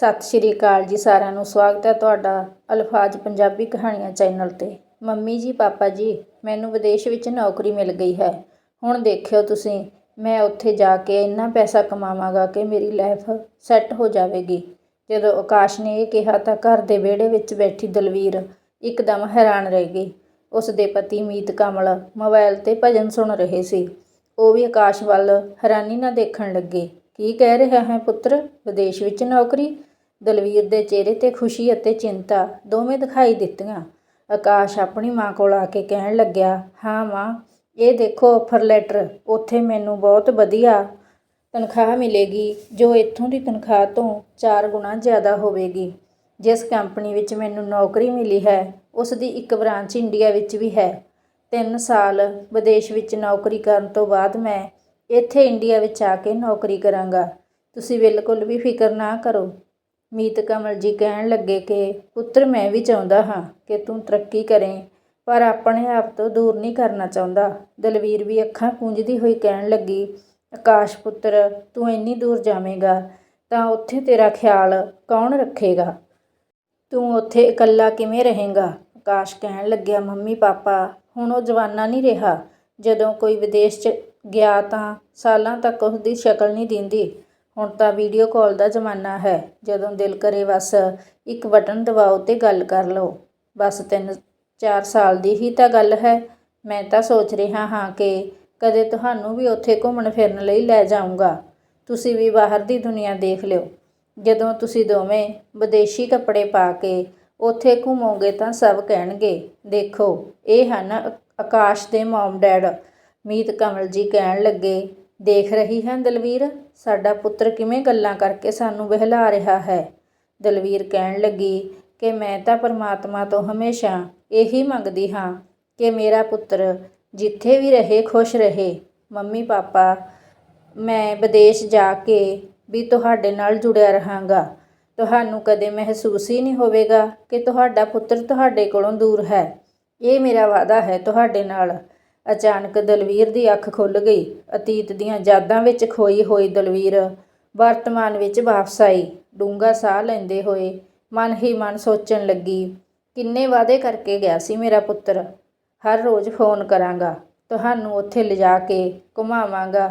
ਸਤਿ ਸ਼੍ਰੀ ਅਕਾਲ ਜੀ ਸਾਰਿਆਂ ਨੂੰ। ਸਵਾਗਤ ਹੈ ਤੁਹਾਡਾ ਅਲਫਾਜ਼ ਪੰਜਾਬੀ ਕਹਾਣੀਆਂ ਚੈਨਲ ਤੇ। ਮੰਮੀ ਜੀ, ਪਾਪਾ ਜੀ, ਮੈਨੂੰ ਵਿਦੇਸ਼ ਵਿੱਚ ਨੌਕਰੀ ਮਿਲ ਗਈ ਹੈ। ਹੁਣ ਦੇਖਿਓ ਤੁਸੀਂ, ਮੈਂ ਉੱਥੇ ਜਾ ਕੇ ਇੰਨਾ ਪੈਸਾ ਕਮਾਵਾਂਗਾ ਕਿ ਮੇਰੀ ਲਾਈਫ ਸੈੱਟ ਹੋ ਜਾਵੇਗੀ। ਜਦੋਂ ਆਕਾਸ਼ ਨੇ ਇਹ ਕਿਹਾ ਤਾਂ ਘਰ ਦੇ ਵਿਹੜੇ ਵਿੱਚ ਬੈਠੀ ਦਲਵੀਰ ਇੱਕਦਮ ਹੈਰਾਨ ਰਹਿ ਗਈ। ਉਸ ਦੇ ਪਤੀ ਮੀਤ ਕਮਲ ਮੋਬਾਈਲ ਤੇ ਭਜਨ ਸੁਣ ਰਹੇ ਸੀ। ਉਹ ਵੀ ਆਕਾਸ਼ ਵੱਲ ਹੈਰਾਨੀ ਨਾਲ ਦੇਖਣ ਲੱਗੇ। ਕੀ ਕਹਿ ਰਿਹਾ ਹੈ ਪੁੱਤਰ? ਵਿਦੇਸ਼ ਵਿੱਚ ਨੌਕਰੀ? ਦਲਵੀਰ ਦੇ ਚਿਹਰੇ ਤੇ ਖੁਸ਼ੀ ਅਤੇ ਚਿੰਤਾ ਦੋਵੇਂ ਦਿਖਾਈ ਦਿੱਤੀਆਂ। ਆਕਾਸ਼ ਆਪਣੀ ਮਾਂ ਕੋਲ ਆ ਕੇ ਕਹਿਣ ਲੱਗਿਆ, ਹਾਂ ਮਾਂ, ਇਹ ਦੇਖੋ ਆਫਰ ਲੈਟਰ ਉੱਥੇ ਮੈਨੂੰ ਬਹੁਤ ਵਧੀਆ ਤਨਖਾਹ ਮਿਲੇਗੀ, ਜੋ ਇੱਥੋਂ ਦੀ ਤਨਖਾਹ ਤੋਂ 4 ਗੁਣਾ ਜ਼ਿਆਦਾ ਹੋਵੇਗੀ। ਜਿਸ ਕੰਪਨੀ ਵਿੱਚ ਮੈਨੂੰ ਨੌਕਰੀ ਮਿਲੀ ਹੈ, ਉਸ ਦੀ ਇੱਕ ਬ੍ਰਾਂਚ ਇੰਡੀਆ ਵਿੱਚ ਵੀ ਹੈ। ਤਿੰਨ ਸਾਲ ਵਿਦੇਸ਼ ਵਿੱਚ ਨੌਕਰੀ ਕਰਨ ਤੋਂ ਬਾਅਦ ਮੈਂ ਇੱਥੇ ਇੰਡੀਆ ਵਿੱਚ ਆ ਕੇ ਨੌਕਰੀ ਕਰਾਂਗਾ। ਤੁਸੀਂ ਬਿਲਕੁਲ ਵੀ ਫਿਕਰ ਨਾ ਕਰੋ। ਮੀਤ ਕਮਲ ਜੀ ਕਹਿਣ ਲੱਗੇ ਕਿ, ਪੁੱਤਰ, ਮੈਂ ਵੀ ਚਾਹੁੰਦਾ ਹਾਂ ਕਿ ਤੂੰ ਤਰੱਕੀ ਕਰੇ, ਪਰ ਆਪਣੇ ਆਪ ਤੋਂ ਦੂਰ ਨਹੀਂ ਕਰਨਾ ਚਾਹੁੰਦਾ। ਦਲਵੀਰ ਵੀ ਅੱਖਾਂ ਪੂੰਝਦੀ ਹੋਈ ਕਹਿਣ ਲੱਗੀ ਆਕਾਸ਼ ਪੁੱਤਰ, ਤੂੰ ਇੰਨੀ ਦੂਰ ਜਾਵੇਂਗਾ ਤਾਂ ਉੱਥੇ ਤੇਰਾ ਖਿਆਲ ਕੌਣ ਰੱਖੇਗਾ? ਤੂੰ ਉੱਥੇ ਇਕੱਲਾ ਕਿਵੇਂ ਰਹੇਂਗਾ? ਆਕਾਸ਼ ਕਹਿਣ ਲੱਗਿਆ, ਮੰਮੀ, ਪਾਪਾ, ਹੁਣ ਉਹ ਜਵਾਨਾ ਨਹੀਂ ਰਿਹਾ। ਜਦੋਂ ਕੋਈ ਵਿਦੇਸ਼ 'ਚ ਗਿਆ ਤਾਂ ਸਾਲਾਂ ਤੱਕ ਉਸ ਦੀ ਸ਼ਕਲ ਨਹੀਂ ਦਿੰਦੀ। ਹੁਣ ਤਾਂ ਵੀਡੀਓ ਕਾਲ ਦਾ ਜ਼ਮਾਨਾ ਹੈ। ਜਦੋਂ ਦਿਲ ਕਰੇ ਬਸ ਇੱਕ ਬਟਨ ਦਬਾਓ ਅਤੇ ਗੱਲ ਕਰ ਲਓ। ਬਸ ਤਿੰਨ ਚਾਰ ਸਾਲ ਦੀ ਹੀ ਤਾਂ ਗੱਲ ਹੈ। ਮੈਂ ਤਾਂ ਸੋਚ ਰਿਹਾ ਹਾਂ ਕਿ ਕਦੇ ਤੁਹਾਨੂੰ ਵੀ ਉੱਥੇ ਘੁੰਮਣ ਫਿਰਨ ਲਈ ਲੈ ਜਾਊਂਗਾ। ਤੁਸੀਂ ਵੀ ਬਾਹਰ ਦੀ ਦੁਨੀਆ ਦੇਖ ਲਿਓ। ਜਦੋਂ ਤੁਸੀਂ ਦੋਵੇਂ ਵਿਦੇਸ਼ੀ ਕੱਪੜੇ ਪਾ ਕੇ ਉੱਥੇ ਘੁੰਮੋਗੇ ਤਾਂ ਸਭ ਕਹਿਣਗੇ, ਦੇਖੋ, ਇਹ ਹਨ ਆਕਾਸ਼ ਦੇ ਮਮ ਡੈਡ। ਮੀਤ ਕਮਲ ਜੀ ਕਹਿਣ ਲੱਗੇ ਦੇਖ ਰਹੀ ਹੈ ਦਲਵੀਰ, ਸਾਡਾ ਪੁੱਤਰ ਕਿਵੇਂ ਗੱਲਾਂ ਕਰਕੇ ਸਾਨੂੰ ਬਹਿਲਾ ਰਿਹਾ ਹੈ? ਦਲਵੀਰ ਕਹਿਣ ਲੱਗੀ ਕਿ ਮੈਂ ਤਾਂ ਪਰਮਾਤਮਾ ਤੋਂ ਹਮੇਸ਼ਾ ਇਹੀ ਮੰਗਦੀ ਹਾਂ ਕਿ ਮੇਰਾ ਪੁੱਤਰ ਜਿੱਥੇ ਵੀ ਰਹੇ, ਖੁਸ਼ ਰਹੇ। ਮੰਮੀ ਪਾਪਾ, ਮੈਂ ਵਿਦੇਸ਼ ਜਾ ਕੇ ਵੀ ਤੁਹਾਡੇ ਨਾਲ ਜੁੜਿਆ ਰਹਾਂਗਾ। ਤੁਹਾਨੂੰ ਕਦੇ ਮਹਿਸੂਸ ਹੀ ਨਹੀਂ ਹੋਵੇਗਾ ਕਿ ਤੁਹਾਡਾ ਪੁੱਤਰ ਤੁਹਾਡੇ ਕੋਲੋਂ ਦੂਰ ਹੈ। ਇਹ ਮੇਰਾ ਵਾਅਦਾ ਹੈ ਤੁਹਾਡੇ ਨਾਲ। ਅਚਾਨਕ ਦਲਵੀਰ ਦੀ ਅੱਖ ਖੁੱਲ ਗਈ। ਅਤੀਤ ਦੀਆਂ ਯਾਦਾਂ ਵਿੱਚ ਖੋਈ ਹੋਈ ਦਲਵੀਰ ਵਰਤਮਾਨ ਵਿੱਚ ਵਾਪਸ ਆਈ। ਡੂੰਘਾ ਸਾਹ ਲੈਂਦੇ ਹੋਏ ਮਨ ਹੀ ਮਨ ਸੋਚਣ ਲੱਗੀ, ਕਿੰਨੇ ਵਾਅਦੇ ਕਰਕੇ ਗਿਆ ਸੀ ਮੇਰਾ ਪੁੱਤਰ? ਹਰ ਰੋਜ਼ ਫੋਨ ਕਰਾਂਗਾ, ਤੁਹਾਨੂੰ ਉੱਥੇ ਲਿਜਾ ਕੇ ਘੁਮਾਵਾਂਗਾ।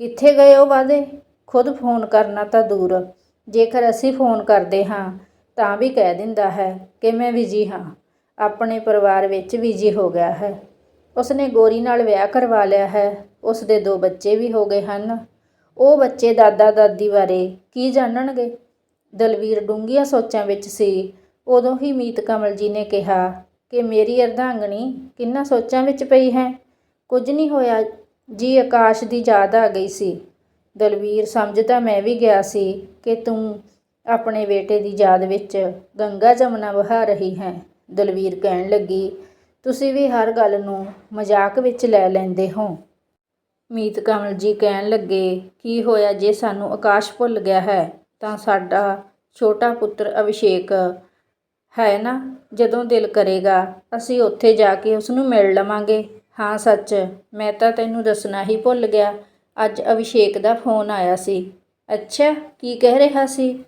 ਕਿੱਥੇ ਗਏ ਉਹ ਵਾਅਦੇ? ਖੁਦ ਫੋਨ ਕਰਨਾ ਤਾਂ ਦੂਰ। ਜੇਕਰ ਅਸੀਂ ਫੋਨ ਕਰਦੇ ਹਾਂ, ਤਾਂ ਵੀ ਕਹਿ ਦਿੰਦਾ ਹੈ ਕਿ ਮੈਂ ਬਿਜ਼ੀ ਹਾਂ। ਆਪਣੇ ਪਰਿਵਾਰ ਵਿੱਚ ਬਿਜ਼ੀ ਹੋ ਗਿਆ ਹੈ। ਉਸਨੇ ਗੋਰੀ ਨਾਲ ਵਿਆਹ ਕਰਵਾ ਲਿਆ ਹੈ। ਉਸ ਦੇ ਦੋ ਬੱਚੇ ਵੀ ਹੋ ਗਏ ਹਨ। ਉਹ ਬੱਚੇ ਦਾਦਾ ਦਾਦੀ ਬਾਰੇ ਕੀ ਜਾਣਨਗੇ? ਦਲਵੀਰ ਡੂੰਘੀਆਂ ਸੋਚਾਂ ਵਿੱਚ ਸੀ। ਉਦੋਂ ਹੀ ਮੀਤ ਕਮਲ ਜੀ ਨੇ ਕਿਹਾ ਕਿ ਮੇਰੀ ਅਰਧਾਂਗਣੀ ਕਿੰਨਾ ਸੋਚਾਂ ਵਿੱਚ ਪਈ ਹੈ। ਕੁਝ ਨਹੀਂ ਹੋਇਆ। ਜੀ ਆਕਾਸ਼ ਦੀ ਯਾਦ ਆ ਗਈ ਸੀ। ਦਲਵੀਰ ਸਮਝਦਾ ਮੈਂ ਵੀ ਗਿਆ ਸੀ ਕਿ ਤੂੰ ਆਪਣੇ ਬੇਟੇ ਦੀ ਯਾਦ ਵਿੱਚ ਗੰਗਾ ਜਮਨਾ ਵਹਾ ਰਹੀ ਹੈ। ਦਲਵੀਰ ਕਹਿਣ ਲੱਗੀ ਤੁਸੀਂ ਵੀ ਹਰ ਗੱਲ ਨੂੰ ਮਜ਼ਾਕ ਵਿੱਚ ਲੈ ਲੈਂਦੇ ਹੋ। ਮੀਤ ਕਮਲ ਜੀ ਕਹਿਣ ਲੱਗੇ, ਕੀ ਹੋਇਆ ਜੇ ਸਾਨੂੰ ਆਕਾਸ਼ ਭੁੱਲ ਗਿਆ ਹੈ? ਤਾਂ ਸਾਡਾ ਛੋਟਾ ਪੁੱਤਰ ਅਭਿਸ਼ੇਕ ਹੈ ਨਾ? ਜਦੋਂ ਦਿਲ ਕਰੇਗਾ, ਅਸੀਂ ਉੱਥੇ ਜਾ ਕੇ ਉਸ ਨੂੰ ਮਿਲ ਲਵਾਂਗੇ। ਹਾਂ, ਸੱਚ, ਮੈਂ ਤਾਂ ਤੈਨੂੰ ਦੱਸਣਾ ਹੀ ਭੁੱਲ ਗਿਆ। ਅੱਜ ਅਭਿਸ਼ੇਕ ਦਾ ਫੋਨ ਆਇਆ ਸੀ। ਅੱਛਾ, ਕੀ ਕਹਿ ਰਿਹਾ ਸੀ?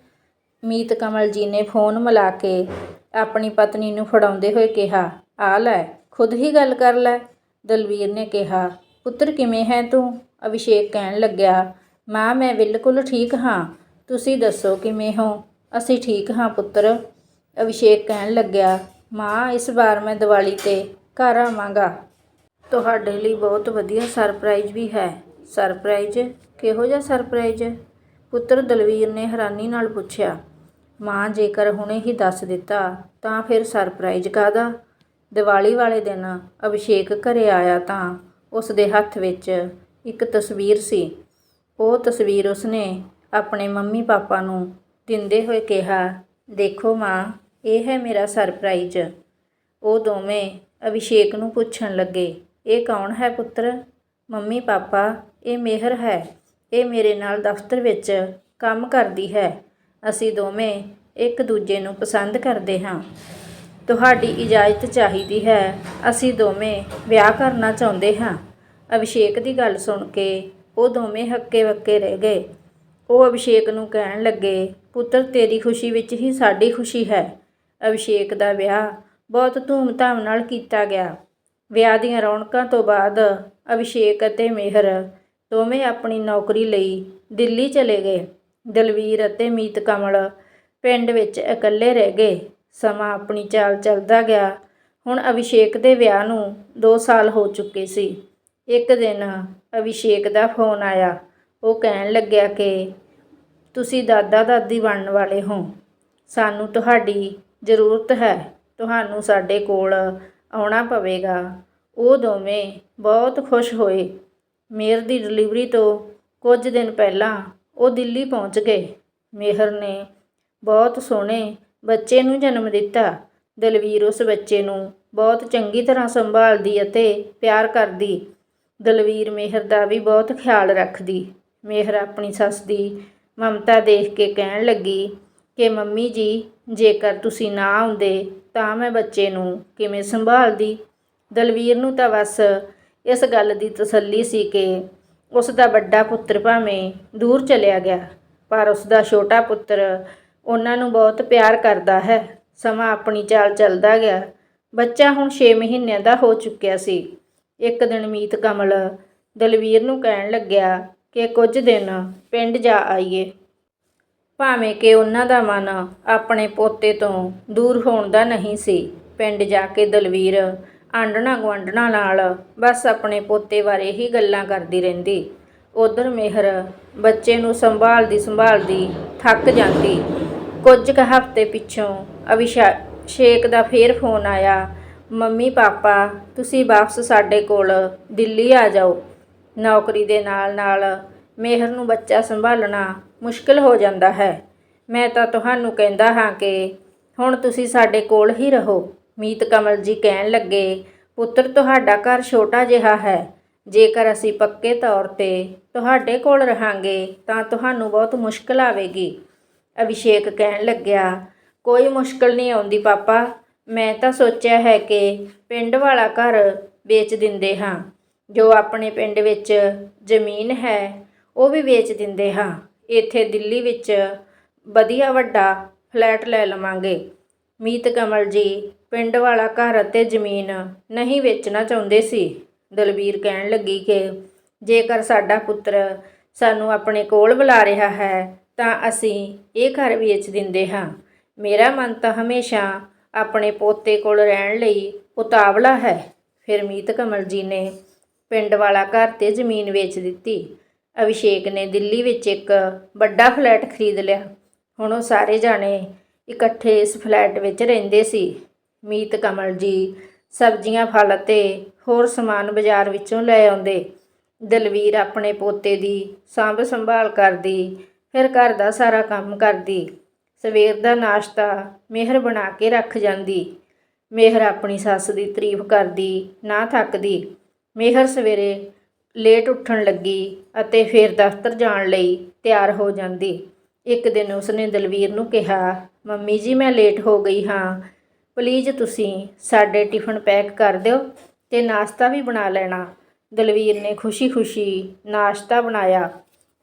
ਮੀਤ ਕਮਲ ਜੀ ਨੇ ਫੋਨ ਮਿਲਾ ਕੇ ਆਪਣੀ ਪਤਨੀ ਨੂੰ ਫੜਾਉਂਦੇ ਹੋਏ ਕਿਹਾ ਆ ਲੈ, ਖੁਦ ਹੀ ਗੱਲ ਕਰ ਲੈ। ਦਲਵੀਰ ਨੇ ਕਿਹਾ, ਪੁੱਤਰ ਕਿਵੇਂ ਹੈ ਤੂੰ? ਅਭਿਸ਼ੇਕ ਕਹਿਣ ਲੱਗਿਆ, ਮਾਂ, ਮੈਂ ਬਿਲਕੁਲ ਠੀਕ ਹਾਂ। ਤੁਸੀਂ ਦੱਸੋ ਕਿਵੇਂ ਹੋ? ਅਸੀਂ ਠੀਕ ਹਾਂ ਪੁੱਤਰ। ਅਭਿਸ਼ੇਕ ਕਹਿਣ ਲੱਗਿਆ, ਮਾਂ, ਇਸ ਵਾਰ ਮੈਂ ਦੀਵਾਲੀ ਤੇ ਘਰ ਆਵਾਂਗਾ। ਤੁਹਾਡੇ ਲਈ ਬਹੁਤ ਵਧੀਆ ਸਰਪ੍ਰਾਈਜ਼ ਵੀ ਹੈ। ਸਰਪ੍ਰਾਈਜ਼ ਕਿਹੋ ਜਿਹਾ ਸਰਪ੍ਰਾਈਜ਼ ਪੁੱਤਰ ਦਲਵੀਰ ਨੇ ਹੈਰਾਨੀ ਨਾਲ ਪੁੱਛਿਆ, ਮਾਂ, ਜੇਕਰ ਹੁਣੇ ਹੀ ਦੱਸ ਦਿੱਤਾ, ਤਾਂ ਫਿਰ ਸਰਪ੍ਰਾਈਜ਼ ਕਾਹਦਾ? ਦੀਵਾਲੀ ਵਾਲੇ ਦਿਨ ਅਭਿਸ਼ੇਕ ਘਰ ਆਇਆ ਤਾਂ ਉਸ ਦੇ ਹੱਥ ਵਿੱਚ ਇੱਕ ਤਸਵੀਰ ਸੀ। ਉਹ ਤਸਵੀਰ ਉਸਨੇ ਆਪਣੇ ਮੰਮੀ ਪਾਪਾ ਨੂੰ ਦਿੰਦੇ ਹੋਏ ਕਿਹਾ, ਦੇਖੋ ਮਾਂ, ਇਹ ਹੈ ਮੇਰਾ ਸਰਪ੍ਰਾਈਜ਼। ਉਹ ਦੋਵੇਂ ਅਭਿਸ਼ੇਕ ਨੂੰ ਪੁੱਛਣ ਲੱਗੇ, ਇਹ ਕੌਣ ਹੈ ਪੁੱਤਰ? ਮੰਮੀ ਪਾਪਾ, ਇਹ ਮਿਹਰ ਹੈ। ਇਹ ਮੇਰੇ ਨਾਲ ਦਫ਼ਤਰ ਵਿੱਚ ਕੰਮ ਕਰਦੀ ਹੈ। ਅਸੀਂ ਦੋਵੇਂ ਇੱਕ ਦੂਜੇ ਨੂੰ ਪਸੰਦ ਕਰਦੇ ਹਾਂ। ਤੁਹਾਡੀ ਇਜਾਜ਼ਤ ਚਾਹੀਦੀ ਹੈ। ਅਸੀਂ ਦੋਵੇਂ ਵਿਆਹ ਕਰਨਾ ਚਾਹੁੰਦੇ ਹਾਂ। ਅਭਿਸ਼ੇਕ ਦੀ ਗੱਲ ਸੁਣ ਕੇ ਉਹ ਦੋਵੇਂ ਹੱਕੇ ਵੱਕੇ ਰਹਿ ਗਏ। ਉਹ ਅਭਿਸ਼ੇਕ ਨੂੰ ਕਹਿਣ ਲੱਗੇ, ਪੁੱਤਰ, ਤੇਰੀ ਖੁਸ਼ੀ ਵਿੱਚ ਹੀ ਸਾਡੀ ਖੁਸ਼ੀ ਹੈ। ਅਭਿਸ਼ੇਕ ਦਾ ਵਿਆਹ ਬਹੁਤ ਧੂਮ-ਧਾਮ ਨਾਲ ਕੀਤਾ ਗਿਆ। ਵਿਆਹ ਦੀਆਂ ਰੌਣਕਾਂ ਤੋਂ ਬਾਅਦ ਅਭਿਸ਼ੇਕ ਅਤੇ ਮਿਹਰ ਦੋਵੇਂ ਆਪਣੀ ਨੌਕਰੀ ਲਈ ਦਿੱਲੀ ਚਲੇ ਗਏ। ਦਲਵੀਰ ਅਤੇ ਮੀਤ ਕਮਲ ਪਿੰਡ ਵਿੱਚ ਇਕੱਲੇ ਰਹਿ ਗਏ। ਸਮਾਂ ਆਪਣੀ ਚਾਲ ਚੱਲਦਾ ਗਿਆ। ਹੁਣ ਅਭਿਸ਼ੇਕ ਦੇ ਵਿਆਹ ਨੂੰ 2 ਸਾਲ ਹੋ ਚੁੱਕੇ ਸੀ। ਇੱਕ ਦਿਨ ਅਭਿਸ਼ੇਕ ਦਾ ਫੋਨ ਆਇਆ। ਉਹ ਕਹਿਣ ਲੱਗਿਆ ਕਿ ਤੁਸੀਂ ਦਾਦਾ ਦਾਦੀ ਬਣਨ ਵਾਲੇ ਹੋ। ਸਾਨੂੰ ਤੁਹਾਡੀ ਜ਼ਰੂਰਤ ਹੈ। ਤੁਹਾਨੂੰ ਸਾਡੇ ਕੋਲ ਆਉਣਾ ਪਵੇਗਾ। ਉਹ ਦੋਵੇਂ ਬਹੁਤ ਖੁਸ਼ ਹੋਏ। ਮੇਹਰ ਦੀ ਡਿਲੀਵਰੀ ਤੋਂ ਕੁਝ ਦਿਨ ਪਹਿਲਾਂ ਉਹ ਦਿੱਲੀ ਪਹੁੰਚ ਗਏ। ਮੇਹਰ ਨੇ ਬਹੁਤ ਸੋਹਣੇ ਬੱਚੇ ਨੂੰ ਜਨਮ ਦਿੱਤਾ। ਦਲਵੀਰ ਉਸ ਬੱਚੇ ਨੂੰ ਬਹੁਤ ਚੰਗੀ ਤਰ੍ਹਾਂ ਸੰਭਾਲਦੀ ਅਤੇ ਪਿਆਰ ਕਰਦੀ। ਦਲਵੀਰ ਮੇਹਰ ਦਾ ਵੀ ਬਹੁਤ ਖਿਆਲ ਰੱਖਦੀ। ਮੇਹਰ ਆਪਣੀ ਸੱਸ ਦੀ ਮਮਤਾ ਦੇਖ ਕੇ ਕਹਿਣ ਲੱਗੀ ਕਿ, ਮੰਮੀ ਜੀ, ਜੇਕਰ ਤੁਸੀਂ ਨਾ ਆਉਂਦੇ ਤਾਂ ਮੈਂ ਬੱਚੇ ਨੂੰ ਕਿਵੇਂ ਸੰਭਾਲਦੀ? ਦਲਵੀਰ ਨੂੰ ਤਾਂ ਬਸ ਇਸ ਗੱਲ ਦੀ ਤਸੱਲੀ ਸੀ ਕਿ ਉਸ ਦਾ ਵੱਡਾ ਪੁੱਤਰ ਭਾਵੇਂ ਦੂਰ ਚਲਿਆ ਗਿਆ, ਪਰ ਉਸ ਦਾ ਛੋਟਾ ਪੁੱਤਰ ਉਹਨਾਂ ਨੂੰ ਬਹੁਤ ਪਿਆਰ ਕਰਦਾ ਹੈ। ਸਮਾਂ ਆਪਣੀ ਚਾਲ ਚੱਲਦਾ ਗਿਆ। ਬੱਚਾ ਹੁਣ 6 ਮਹੀਨਿਆਂ ਦਾ ਹੋ ਚੁੱਕਿਆ ਸੀ। ਇੱਕ ਦਿਨ ਮੀਤ ਕਮਲ ਦਲਵੀਰ ਨੂੰ ਕਹਿਣ ਲੱਗਿਆ ਕਿ ਕੁਝ ਦਿਨ ਪਿੰਡ ਜਾ ਆਈਏ। ਭਾਵੇਂ ਕਿ ਉਹਨਾਂ ਦਾ ਮਨ ਆਪਣੇ ਪੋਤੇ ਤੋਂ ਦੂਰ ਹੋਣ ਦਾ ਨਹੀਂ ਸੀ। ਪਿੰਡ ਜਾ ਕੇ ਦਲਵੀਰ ਆਂਡਣਾ ਗੁਆਂਢਣਾ ਨਾਲ ਬਸ ਆਪਣੇ ਪੋਤੇ ਬਾਰੇ ਹੀ ਗੱਲਾਂ ਕਰਦੀ ਰਹਿੰਦੀ। ਉਧਰ ਮਿਹਰ ਬੱਚੇ ਨੂੰ ਸੰਭਾਲਦੀ ਸੰਭਾਲਦੀ ਥੱਕ ਜਾਂਦੀ। ਕੁਝ ਕੁ ਹਫ਼ਤੇ ਪਿੱਛੋਂ ਅਭਿਸ਼ੇਕ ਦਾ ਫੇਰ ਫੋਨ ਆਇਆ, ਮੰਮੀ, ਪਾਪਾ, ਤੁਸੀਂ ਵਾਪਸ ਸਾਡੇ ਕੋਲ ਦਿੱਲੀ ਆ ਜਾਓ। ਨੌਕਰੀ ਦੇ ਨਾਲ ਨਾਲ ਮਿਹਰ ਨੂੰ ਬੱਚਾ ਸੰਭਾਲਣਾ ਮੁਸ਼ਕਲ ਹੋ ਜਾਂਦਾ ਹੈ। ਮੈਂ ਤਾਂ ਤੁਹਾਨੂੰ ਕਹਿੰਦਾ ਹਾਂ ਕਿ ਹੁਣ ਤੁਸੀਂ ਸਾਡੇ ਕੋਲ ਹੀ ਰਹੋ। ਮੀਤ ਕਮਲ ਜੀ ਕਹਿਣ ਲੱਗੇ, ਪੁੱਤਰ, ਤੁਹਾਡਾ ਘਰ ਛੋਟਾ ਜਿਹਾ ਹੈ। ਜੇਕਰ ਅਸੀਂ ਪੱਕੇ ਤੌਰ ਤੇ ਤੁਹਾਡੇ ਕੋਲ ਰਹਾਂਗੇ, ਤਾਂ ਤੁਹਾਨੂੰ ਬਹੁਤ ਮੁਸ਼ਕਲ ਆਵੇਗੀ। ਅਭਿਸ਼ੇਕ ਕਹਿਣ ਲੱਗਿਆ, ਕੋਈ ਮੁਸ਼ਕਲ ਨਹੀਂ ਆਉਂਦੀ ਪਾਪਾ, ਮੈਂ ਤਾਂ ਸੋਚਿਆ ਹੈ ਕਿ ਪਿੰਡ ਵਾਲਾ ਘਰ ਵੇਚ ਦਿੰਦੇ ਹਾਂ, ਜੋ ਆਪਣੇ ਪਿੰਡ ਵਿੱਚ ਜ਼ਮੀਨ ਹੈ, ਉਹ ਵੀ ਵੇਚ ਦਿੰਦੇ ਹਾਂ। ਇੱਥੇ ਦਿੱਲੀ ਵਿੱਚ ਵਧੀਆ ਵੱਡਾ ਫਲੈਟ ਲੈ ਲਵਾਂਗੇ। ਮੀਤ ਕਮਲ ਜੀ, ਪਿੰਡ ਵਾਲਾ ਘਰ ਅਤੇ ਜ਼ਮੀਨ ਨਹੀਂ ਵੇਚਣਾ ਚਾਹੁੰਦੇ ਸੀ। ਦਲਬੀਰ ਕਹਿਣ ਲੱਗੀ ਕਿ, ਜੇਕਰ ਸਾਡਾ ਪੁੱਤਰ ਸਾਨੂੰ ਆਪਣੇ ਕੋਲ ਬੁਲਾ ਰਿਹਾ ਹੈ ਤਾਂ ਅਸੀਂ ਇਹ ਘਰ ਵੇਚ ਦਿੰਦੇ ਹਾਂ। ਮੇਰਾ ਮਨ ਤਾਂ ਹਮੇਸ਼ਾ ਆਪਣੇ ਪੋਤੇ ਕੋਲ ਰਹਿਣ ਲਈ ਉਤਾਵਲਾ ਹੈ। ਫਿਰ ਮੀਤ ਕਮਲ ਜੀ ਨੇ ਪਿੰਡ ਵਾਲਾ ਘਰ ਤੇ ਜ਼ਮੀਨ ਵੇਚ ਦਿੱਤੀ। ਅਭਿਸ਼ੇਕ ਨੇ ਦਿੱਲੀ ਵਿੱਚ ਇੱਕ ਵੱਡਾ ਫਲੈਟ ਖਰੀਦ ਲਿਆ। ਹੁਣ ਉਹ ਸਾਰੇ ਜਾਣੇ ਇਕੱਠੇ ਇਸ ਫਲੈਟ ਵਿੱਚ ਰਹਿੰਦੇ ਸੀ। ਮੀਤ ਕਮਲ ਜੀ ਸਬਜ਼ੀਆਂ, ਫਲ ਅਤੇ ਹੋਰ ਸਮਾਨ ਬਾਜ਼ਾਰ ਵਿੱਚੋਂ ਲੈ ਆਉਂਦੇ। ਦਲਵੀਰ ਆਪਣੇ ਪੋਤੇ ਦੀ ਸਾਂਭ ਸੰਭਾਲ ਕਰਦੀ ਫਿਰ ਘਰ ਦਾ ਸਾਰਾ ਕੰਮ ਕਰਦੀ। ਸਵੇਰ ਦਾ ਨਾਸ਼ਤਾ ਮਿਹਰ ਬਣਾ ਕੇ ਰੱਖ ਜਾਂਦੀ। ਮਿਹਰ ਆਪਣੀ ਸੱਸ ਦੀ ਤਾਰੀਫ ਕਰਦੀ, ਨਾ ਥੱਕਦੀ। ਮਿਹਰ ਸਵੇਰੇ ਲੇਟ ਉੱਠਣ ਲੱਗੀ ਅਤੇ ਫਿਰ ਦਫ਼ਤਰ ਜਾਣ ਲਈ ਤਿਆਰ ਹੋ ਜਾਂਦੀ। ਇੱਕ ਦਿਨ ਉਸਨੇ ਦਲਵੀਰ ਨੂੰ ਕਿਹਾ, ਮੰਮੀ ਜੀ, ਮੈਂ ਲੇਟ ਹੋ ਗਈ ਹਾਂ। ਪਲੀਜ਼ ਤੁਸੀਂ ਸਾਡੇ ਟਿਫਨ ਪੈਕ ਕਰ ਦਿਓ ਤੇ ਨਾਸ਼ਤਾ ਵੀ ਬਣਾ ਲੈਣਾ। ਦਲਵੀਰ ਨੇ ਖੁਸ਼ੀ-ਖੁਸ਼ੀ ਨਾਸ਼ਤਾ ਬਣਾਇਆ।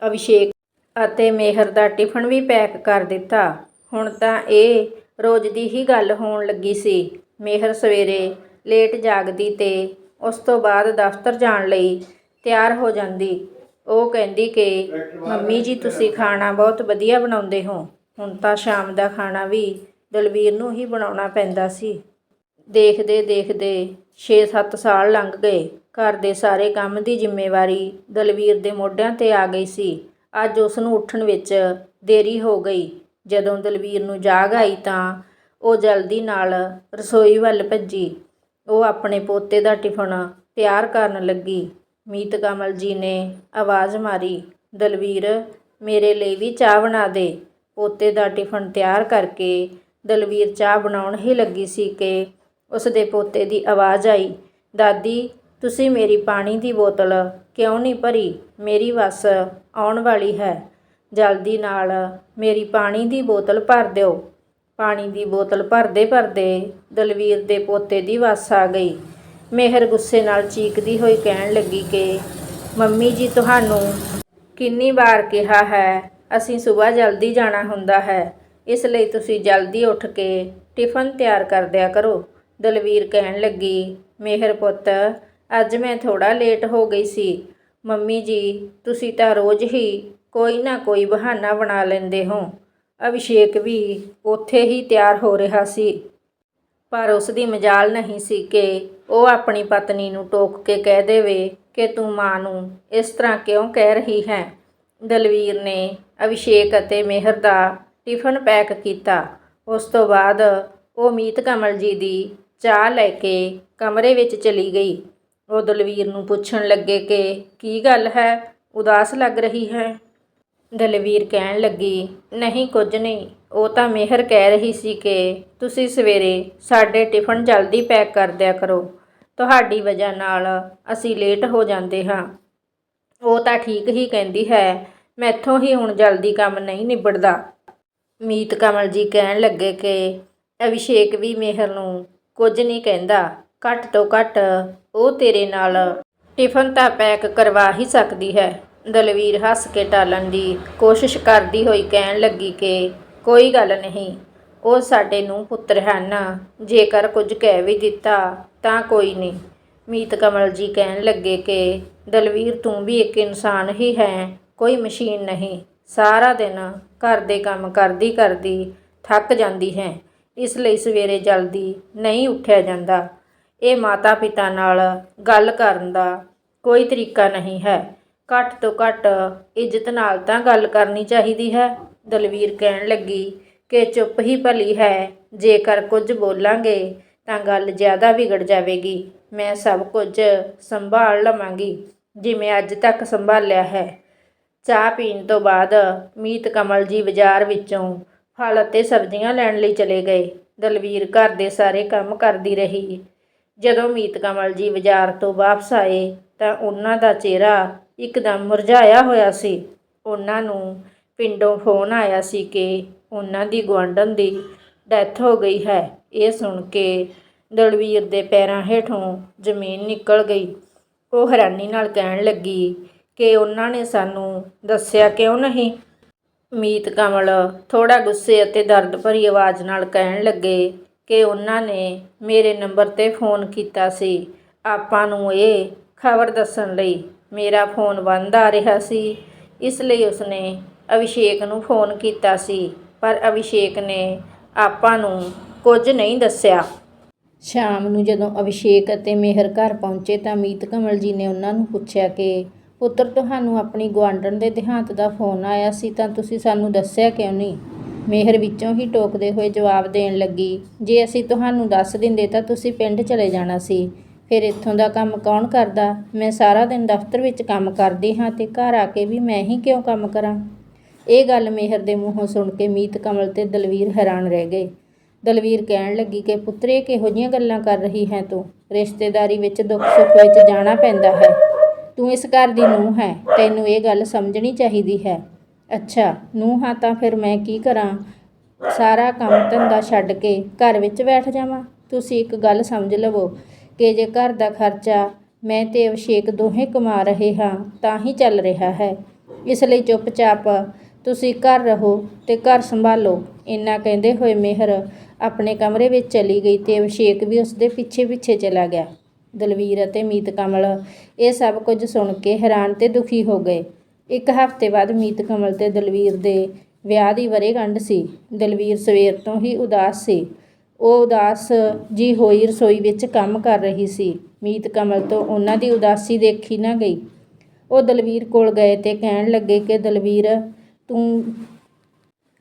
ਅਭਿਸ਼ੇਕ ਅਤੇ ਮੇਹਰ ਦਾ ਟਿਫਨ ਵੀ ਪੈਕ ਕਰ ਦਿੱਤਾ। ਹੁਣ ਤਾਂ ਇਹ ਰੋਜ਼ ਦੀ ਹੀ ਗੱਲ ਹੋਣ ਲੱਗੀ ਸੀ। ਮੇਹਰ ਸਵੇਰੇ ਲੇਟ ਜਾਗਦੀ ਤੇ ਉਸ ਤੋਂ ਬਾਅਦ ਦਫ਼ਤਰ ਜਾਣ ਲਈ ਤਿਆਰ ਹੋ ਜਾਂਦੀ। ਉਹ ਕਹਿੰਦੀ ਕਿ, ਮੰਮੀ ਜੀ, ਤੁਸੀਂ ਖਾਣਾ ਬਹੁਤ ਵਧੀਆ ਬਣਾਉਂਦੇ ਹੋ। ਹੁਣ ਤਾਂ ਸ਼ਾਮ ਦਾ ਖਾਣਾ ਵੀ ਦਲਵੀਰ ਨੂੰ ਹੀ ਬਣਾਉਣਾ ਪੈਂਦਾ ਸੀ। ਦੇਖਦੇ ਦੇਖਦੇ 6-7 ਸਾਲ ਲੰਘ ਗਏ। ਘਰ ਦੇ ਸਾਰੇ ਕੰਮ ਦੀ ਜ਼ਿੰਮੇਵਾਰੀ ਦਲਵੀਰ ਦੇ ਮੋਢਿਆਂ ਤੇ ਆ ਗਈ ਸੀ। ਅੱਜ ਉਸ ਨੂੰ ਉੱਠਣ ਵਿੱਚ ਦੇਰੀ ਹੋ ਗਈ। ਜਦੋਂ ਦਲਵੀਰ ਨੂੰ ਜਾਗ ਆਈ ਤਾਂ ਉਹ ਜਲਦੀ ਨਾਲ ਰਸੋਈ ਵੱਲ ਭੱਜੀ। ਉਹ ਆਪਣੇ ਪੋਤੇ ਦਾ ਟਿਫਨ ਤਿਆਰ ਕਰਨ ਲੱਗੀ। ਮੀਤ ਕਮਲ ਜੀ ਨੇ ਆਵਾਜ਼ ਮਾਰੀ, ਦਲਵੀਰ, ਮੇਰੇ ਲਈ ਵੀ ਚਾਹ ਬਣਾ ਦੇ। ਪੋਤੇ ਦਾ ਟਿਫਨ ਤਿਆਰ ਕਰਕੇ ਦਲਵੀਰ ਚਾਹ ਬਣਾਉਣ ਹੀ ਲੱਗੀ ਸੀ ਕਿ ਉਸ ਦੇ ਪੋਤੇ ਦੀ ਆਵਾਜ਼ ਆਈ, ਦਾਦੀ, ਤੁਸੀਂ ਮੇਰੀ ਪਾਣੀ ਦੀ ਬੋਤਲ ਕਿਉਂ ਨਹੀਂ ਭਰੀ? ਮੇਰੀ ਬੱਸ ਆਉਣ ਵਾਲੀ ਹੈ। ਜਲਦੀ ਨਾਲ ਮੇਰੀ ਪਾਣੀ ਦੀ ਬੋਤਲ ਭਰ ਦਿਓ। ਪਾਣੀ ਦੀ ਬੋਤਲ ਭਰਦੇ ਭਰਦੇ ਦਲਵੀਰ ਦੇ ਪੋਤੇ ਦੀ ਬੱਸ ਆ ਗਈ। ਮਿਹਰ ਗੁੱਸੇ ਨਾਲ ਚੀਕਦੀ ਹੋਈ ਕਹਿਣ ਲੱਗੀ ਕਿ, ਮੰਮੀ ਜੀ, ਤੁਹਾਨੂੰ ਕਿੰਨੀ ਵਾਰ ਕਿਹਾ ਹੈ, ਅਸੀਂ ਸਵੇਰ ਜਲਦੀ ਜਾਣਾ ਹੁੰਦਾ ਹੈ। ਇਸ ਲਈ ਤੁਸੀਂ ਜਲਦੀ ਉੱਠ ਕੇ ਟਿਫਨ ਤਿਆਰ ਕਰ ਦਿਆ ਕਰੋ। ਦਲਵੀਰ ਕਹਿਣ ਲੱਗੀ। ਮਿਹਰ ਪੁੱਤ, ਅੱਜ ਮੈਂ ਥੋੜਾ ਲੇਟ ਹੋ ਗਈ ਸੀ। ਮੰਮੀ ਜੀ, ਤੁਸੀਂ ਤਾਂ ਰੋਜ਼ ਹੀ ਕੋਈ ਨਾ ਕੋਈ ਬਹਾਨਾ ਬਣਾ ਲੈਂਦੇ ਹੋ। ਅਭਿਸ਼ੇਕ ਵੀ ਉੱਥੇ ਹੀ ਤਿਆਰ ਹੋ ਰਿਹਾ ਸੀ। ਪਰ ਉਸ ਦੀ ਮਜਾਲ ਨਹੀਂ ਸੀ ਕਿ ਉਹ ਆਪਣੀ ਪਤਨੀ ਨੂੰ ਟੋਕ ਕੇ ਕਹਿ ਦੇਵੇ ਕਿ ਤੂੰ ਮਾਂ ਨੂੰ ਇਸ ਤਰ੍ਹਾਂ ਕਿਉਂ ਕਹਿ ਰਹੀ ਹੈ। ਦਲਵੀਰ ਨੇ ਅਭਿਸ਼ੇਕ ਅਤੇ ਮਿਹਰ ਦਾ ਟਿਫਨ ਪੈਕ ਕੀਤਾ। ਉਸ ਤੋਂ ਬਾਅਦ ਉਹ ਮੀਤ ਕਮਲ ਜੀ ਦੀ ਚਾਹ ਲੈ ਕੇ ਕਮਰੇ ਵਿੱਚ ਚਲੀ ਗਈ। ਉਹ ਦਲਵੀਰ ਨੂੰ ਪੁੱਛਣ ਲੱਗੇ ਕਿ ਕੀ ਗੱਲ ਹੈ? ਉਦਾਸ ਲੱਗ ਰਹੀ ਹੈ। ਦਲਵੀਰ ਕਹਿਣ ਲੱਗੀ, ਨਹੀਂ ਕੁਝ ਨਹੀਂ। ਉਹ ਤਾਂ ਮਿਹਰ ਕਹਿ ਰਹੀ ਸੀ ਕਿ ਤੁਸੀਂ ਸਵੇਰੇ ਸਾਡੇ ਟਿਫਨ ਜਲਦੀ ਪੈਕ ਕਰ ਦਿਆ ਕਰੋ। ਤੁਹਾਡੀ ਵਜ੍ਹਾ ਨਾਲ ਅਸੀਂ ਲੇਟ ਹੋ ਜਾਂਦੇ ਹਾਂ। ਉਹ ਤਾਂ ਠੀਕ ਹੀ ਕਹਿੰਦੀ ਹੈ, ਮੈਥੋਂ ਹੀ ਹੁਣ ਜਲਦੀ ਕੰਮ ਨਹੀਂ ਨਿਬੜਦਾ। ਮੀਤ ਕਮਲ ਜੀ ਕਹਿਣ ਲੱਗੇ ਕਿ ਅਭਿਸ਼ੇਕ ਵੀ ਮਿਹਰ ਨੂੰ ਕੁਝ ਨਹੀਂ ਕਹਿੰਦਾ। ਘੱਟ ਤੋਂ ਘੱਟ ਉਹ ਤੇਰੇ ਨਾਲ ਟਿਫਨ ਤਾਂ ਪੈਕ ਕਰਵਾ ਹੀ ਸਕਦੀ ਹੈ। ਦਲਵੀਰ ਹੱਸ ਕੇ ਟਾਲਣ ਦੀ ਕੋਸ਼ਿਸ਼ ਕਰਦੀ ਹੋਈ ਕਹਿਣ ਲੱਗੀ ਕਿ ਕੋਈ ਗੱਲ ਨਹੀਂ, ਉਹ ਸਾਡੇ ਨੂੰ ਪੁੱਤਰ ਹਨ। ਜੇਕਰ ਕੁਝ ਕਹਿ ਵੀ ਦਿੱਤਾ ਤਾਂ ਕੋਈ ਨਹੀਂ। ਮੀਤ ਕਮਲ ਜੀ ਕਹਿਣ ਲੱਗੇ ਕਿ ਦਲਵੀਰ ਤੂੰ ਵੀ ਇੱਕ ਇਨਸਾਨ ਹੀ ਹੈ, ਕੋਈ ਮਸ਼ੀਨ ਨਹੀਂ। ਸਾਰਾ ਦਿਨ ਘਰ ਦੇ ਕੰਮ ਕਰਦੀ ਕਰਦੀ ਥੱਕ ਜਾਂਦੀ ਹੈ। ਇਸ ਲਈ ਸਵੇਰੇ ਜਲਦੀ ਨਹੀਂ ਉੱਠਿਆ ਜਾਂਦਾ। ਇਹ ਮਾਤਾ ਪਿਤਾ ਨਾਲ ਗੱਲ ਕਰਨ ਦਾ ਕੋਈ ਤਰੀਕਾ ਨਹੀਂ ਹੈ। ਘੱਟ ਤੋਂ ਘੱਟ ਇੱਜ਼ਤ ਨਾਲ ਤਾਂ ਗੱਲ ਕਰਨੀ ਚਾਹੀਦੀ ਹੈ। ਦਲਵੀਰ ਕਹਿਣ ਲੱਗੀ ਕਿ ਚੁੱਪ ਹੀ ਭਲੀ ਹੈ। ਜੇਕਰ ਕੁਝ ਬੋਲਾਂਗੇ ਤਾਂ ਗੱਲ ਜ਼ਿਆਦਾ ਵਿਗੜ ਜਾਵੇਗੀ। ਮੈਂ ਸਭ ਕੁਝ ਸੰਭਾਲ ਲਵਾਂਗੀ, ਜਿਵੇਂ ਅੱਜ ਤੱਕ ਸੰਭਾਲਿਆ ਹੈ। ਚਾਹ ਪੀਣ ਤੋਂ ਬਾਅਦ ਮੀਤ ਕਮਲ ਜੀ ਬਾਜ਼ਾਰ ਵਿੱਚੋਂ ਫਲ ਅਤੇ ਸਬਜ਼ੀਆਂ ਲੈਣ ਲਈ ਚਲੇ ਗਏ। ਦਲਵੀਰ ਘਰ ਦੇ ਸਾਰੇ ਕੰਮ ਕਰਦੀ ਰਹੀ। ਜਦੋਂ ਮੀਤ ਕਮਲ ਜੀ ਬਾਜ਼ਾਰ ਤੋਂ ਵਾਪਸ ਆਏ ਤਾਂ ਉਹਨਾਂ ਦਾ ਚਿਹਰਾ ਇੱਕਦਮ ਮੁਰਝਾਇਆ ਹੋਇਆ ਸੀ। ਉਹਨਾਂ ਨੂੰ ਪਿੰਡੋਂ ਫੋਨ ਆਇਆ ਸੀ ਕਿ ਉਹਨਾਂ ਦੀ ਗੁਆਂਢਣ ਦੀ ਡੈਥ ਹੋ ਗਈ ਹੈ। ਇਹ ਸੁਣ ਕੇ ਦਲਵੀਰ ਦੇ ਪੈਰਾਂ ਹੇਠੋਂ ਜ਼ਮੀਨ ਨਿਕਲ ਗਈ। ਉਹ ਹੈਰਾਨੀ ਨਾਲ ਕਹਿਣ ਲੱਗੀ ਕਿ ਉਹਨਾਂ ਨੇ ਸਾਨੂੰ ਦੱਸਿਆ ਕਿਉਂ ਨਹੀਂ? ਮੀਤ ਕਮਲ ਥੋੜਾ ਗੁੱਸੇ ਅਤੇ ਦਰਦ ਭਰੀ ਆਵਾਜ਼ ਨਾਲ ਕਹਿਣ ਲੱਗੇ ਕਿ ਉਹਨਾਂ ਨੇ ਮੇਰੇ ਨੰਬਰ ਤੇ ਫੋਨ ਕੀਤਾ ਸੀ। ਆਪਾਂ ਨੂੰ ਇਹ ਖਬਰ ਦੱਸਣ ਲਈ ਮੇਰਾ ਫੋਨ ਬੰਦ ਆ ਰਿਹਾ ਸੀ। ਇਸ ਲਈ ਉਸਨੇ ਅਭਿਸ਼ੇਕ ਨੂੰ ਫੋਨ ਕੀਤਾ ਸੀ, ਪਰ ਅਭਿਸ਼ੇਕ ਨੇ ਆਪਾਂ ਨੂੰ ਕੁਝ ਨਹੀਂ ਦੱਸਿਆ। ਸ਼ਾਮ ਨੂੰ ਜਦੋਂ ਅਭਿਸ਼ੇਕ ਅਤੇ ਮਿਹਰ ਘਰ ਪਹੁੰਚੇ ਤਾਂ ਮੀਤ ਕਮਲ ਜੀ ਨੇ ਉਹਨਾਂ ਨੂੰ ਪੁੱਛਿਆ ਕਿ, ਪੁੱਤਰ, ਤੁਹਾਨੂੰ ਆਪਣੀ ਗੁਆਂਢਣ ਦੇ ਦੇਹਾਂਤ ਦਾ ਫੋਨ ਆਇਆ ਸੀ ਤਾਂ ਤੁਸੀਂ ਸਾਨੂੰ ਦੱਸਿਆ ਕਿਉਂ ਨਹੀਂ? ਮਿਹਰ ਵਿੱਚੋਂ ਹੀ ਟੋਕਦੇ ਹੋਏ ਜਵਾਬ ਦੇਣ ਲੱਗੀ, ਜੇ ਅਸੀਂ ਤੁਹਾਨੂੰ ਦੱਸ ਦਿੰਦੇ ਤਾਂ ਤੁਸੀਂ ਪਿੰਡ ਚਲੇ ਜਾਣਾ ਸੀ। ਫਿਰ ਇੱਥੋਂ ਦਾ ਕੰਮ ਕੌਣ ਕਰਦਾ? ਮੈਂ ਸਾਰਾ ਦਿਨ ਦਫ਼ਤਰ ਵਿੱਚ ਕੰਮ ਕਰਦੀ ਹਾਂ ਤੇ ਘਰ ਆ ਕੇ ਵੀ ਮੈਂ ਹੀ ਕਿਉਂ ਕੰਮ ਕਰਾਂ? ਇਹ ਗੱਲ ਮਿਹਰ ਦੇ ਮੂੰਹੋਂ ਸੁਣ ਕੇ ਮੀਤ ਕਮਲ ਤੇ ਦਲਵੀਰ ਹੈਰਾਨ ਰਹਿ ਗਏ। ਦਲਵੀਰ ਕਹਿਣ ਲੱਗੀ ਕਿ ਪੁੱਤਰੇ, ਕਿਹੋ ਜਿਹੀਆਂ ਗੱਲਾਂ ਕਰ ਰਹੀ ਹੈ ਤੂੰ? ਰਿਸ਼ਤੇਦਾਰੀ ਵਿੱਚ ਦੁੱਖ ਸੁੱਖ ਵਿੱਚ ਜਾਣਾ ਪੈਂਦਾ ਹੈ। ਤੂੰ ਇਸ ਘਰ ਦੀ ਨੂੰਹ ਹੈ। ਤੈਨੂੰ ਇਹ ਗੱਲ ਸਮਝਣੀ ਚਾਹੀਦੀ ਹੈ। ਅੱਛਾ ਨੂੰ ਹਾਂ ਤਾਂ ਫਿਰ ਮੈਂ ਕੀ ਕਰਾਂ? ਸਾਰਾ ਕੰਮ ਧੰਦਾ ਛੱਡ ਕੇ ਘਰ ਵਿੱਚ ਬੈਠ ਜਾਵਾਂ? ਤੁਸੀਂ ਇੱਕ ਗੱਲ ਸਮਝ ਲਵੋ ਕਿ ਜੇ ਘਰ ਦਾ ਖਰਚਾ ਮੈਂ ਤੇ ਅਭਿਸ਼ੇਕ ਦੋਹੇ ਕਮਾ ਰਹੇ ਹਾਂ, ਤਾਂ ਹੀ ਚੱਲ ਰਿਹਾ ਹੈ। ਇਸ ਲਈ ਚੁੱਪਚਾਪ ਤੁਸੀਂ ਘਰ ਰਹੋ ਤੇ ਘਰ ਸੰਭਾਲੋ। ਇੰਨਾ ਕਹਿੰਦੇ ਹੋਏ ਮਿਹਰ ਆਪਣੇ ਕਮਰੇ ਵਿੱਚ ਚਲੀ ਗਈ ਤੇ ਅਭਿਸ਼ੇਕ ਵੀ ਉਸਦੇ ਪਿੱਛੇ ਪਿੱਛੇ ਚਲਾ ਗਿਆ। ਦਲਵੀਰ ਅਤੇ ਮੀਤ ਕਮਲ ਇਹ ਸਭ ਕੁਝ ਸੁਣ ਕੇ ਹੈਰਾਨ ਤੇ ਦੁਖੀ ਹੋ ਗਏ। ਇੱਕ ਹਫ਼ਤੇ ਬਾਅਦ ਮੀਤ ਕਮਲ ਤੇ ਦਲਵੀਰ ਦੇ ਵਿਆਹ ਦੀ ਵਰੇਗੰਢ ਸੀ। ਦਲਵੀਰ ਸਵੇਰ ਤੋਂ ਹੀ ਉਦਾਸ ਸੀ। ਉਹ ਉਦਾਸ ਜੀ ਹੋਈ ਰਸੋਈ ਵਿੱਚ ਕੰਮ ਕਰ ਰਹੀ ਸੀ। ਮੀਤ ਕਮਲ ਤੋਂ ਉਹਨਾਂ ਦੀ ਉਦਾਸੀ ਦੇਖੀ ਨਾ ਗਈ। ਉਹ ਦਲਵੀਰ ਕੋਲ ਗਏ ਤੇ ਕਹਿਣ ਲੱਗੇ ਕਿ, ਦਲਵੀਰ, ਤੂੰ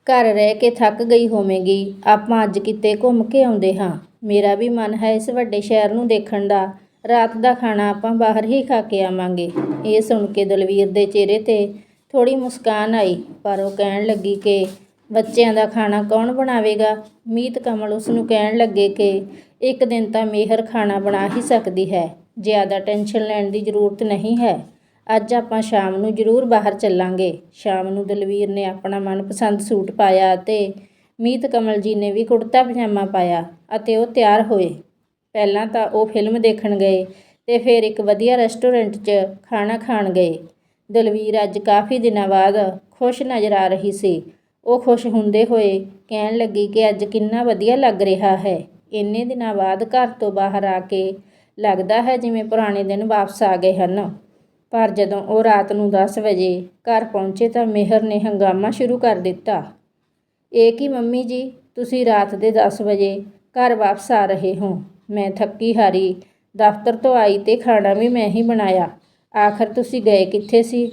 ਘਰ ਰਹਿ ਕੇ ਥੱਕ ਗਈ ਹੋਵੇਂਗੀ। ਆਪਾਂ ਅੱਜ ਕਿਤੇ ਘੁੰਮ ਕੇ ਆਉਂਦੇ ਹਾਂ। ਮੇਰਾ ਵੀ ਮਨ ਹੈ ਇਸ ਵੱਡੇ ਸ਼ਹਿਰ ਨੂੰ ਦੇਖਣ ਦਾ। ਰਾਤ ਦਾ ਖਾਣਾ ਆਪਾਂ ਬਾਹਰ ਹੀ ਖਾ ਕੇ ਆਵਾਂਗੇ। ਇਹ ਸੁਣ ਕੇ ਦਲਵੀਰ ਦੇ ਚਿਹਰੇ ਤੇ ਥੋੜੀ ਮੁਸਕਾਨ ਆਈ, ਪਰ ਉਹ ਕਹਿਣ ਲੱਗੀ ਕਿ ਬੱਚਿਆਂ ਦਾ ਖਾਣਾ ਕੌਣ ਬਣਾਵੇਗਾ? ਮੀਤ ਕਮਲ ਉਸ ਨੂੰ ਕਹਿਣ ਲੱਗੇ ਕਿ ਇੱਕ ਦਿਨ ਤਾਂ ਮਿਹਰ ਖਾਣਾ ਬਣਾ ਹੀ ਸਕਦੀ ਹੈ, ਜ਼ਿਆਦਾ ਟੈਨਸ਼ਨ ਲੈਣ ਦੀ ਜ਼ਰੂਰਤ ਨਹੀਂ ਹੈ। ਅੱਜ ਆਪਾਂ ਸ਼ਾਮ ਨੂੰ ਜ਼ਰੂਰ ਬਾਹਰ ਚੱਲਾਂਗੇ। ਸ਼ਾਮ ਨੂੰ ਦਲਵੀਰ ਨੇ ਆਪਣਾ ਮਨਪਸੰਦ ਸੂਟ ਪਾਇਆ ਅਤੇ ਮੀਤ ਕਮਲ ਜੀ ਨੇ ਵੀ ਕੁੜਤਾ ਪਜਾਮਾ ਪਾਇਆ ਅਤੇ ਉਹ ਤਿਆਰ ਹੋਏ। ਪਹਿਲਾਂ ਤਾਂ ਉਹ ਫਿਲਮ ਦੇਖਣ ਗਏ ਅਤੇ ਫਿਰ ਇੱਕ ਵਧੀਆ ਰੈਸਟੋਰੈਂਟ 'ਚ ਖਾਣਾ ਖਾਣ ਗਏ। ਦਲਵੀਰ ਅੱਜ ਕਾਫੀ ਦਿਨਾਂ ਬਾਅਦ ਖੁਸ਼ ਨਜ਼ਰ ਆ ਰਹੀ ਸੀ। ਉਹ ਖੁਸ਼ ਹੁੰਦੇ ਹੋਏ ਕਹਿਣ ਲੱਗੀ ਕਿ ਅੱਜ ਕਿੰਨਾ ਵਧੀਆ ਲੱਗ ਰਿਹਾ ਹੈ। ਇੰਨੇ ਦਿਨਾਂ ਬਾਅਦ ਘਰ ਤੋਂ ਬਾਹਰ ਆ ਕੇ ਲੱਗਦਾ ਹੈ ਜਿਵੇਂ ਪੁਰਾਣੇ ਦਿਨ ਵਾਪਸ ਆ ਗਏ ਹਨ। ਪਰ ਜਦੋਂ ਉਹ ਰਾਤ ਨੂੰ 10 ਵਜੇ ਘਰ ਪਹੁੰਚੇ ਤਾਂ ਮਿਹਰ ਨੇ ਹੰਗਾਮਾ ਸ਼ੁਰੂ ਕਰ ਦਿੱਤਾ। ਇਹ ਕਿ ਮੰਮੀ ਜੀ, ਤੁਸੀਂ ਰਾਤ ਦੇ 10 ਵਜੇ ਘਰ ਵਾਪਸ ਆ ਰਹੇ ਹੋ? ਮੈਂ ਥੱਕੀ ਹਾਰੀ। ਦਫ਼ਤਰ ਤੋਂ ਆਈ ਤੇ ਖਾਣਾ ਵੀ ਮੈਂ ਹੀ ਬਣਾਇਆ। ਆਖਰ ਤੁਸੀਂ ਗਏ ਕਿੱਥੇ ਸੀ?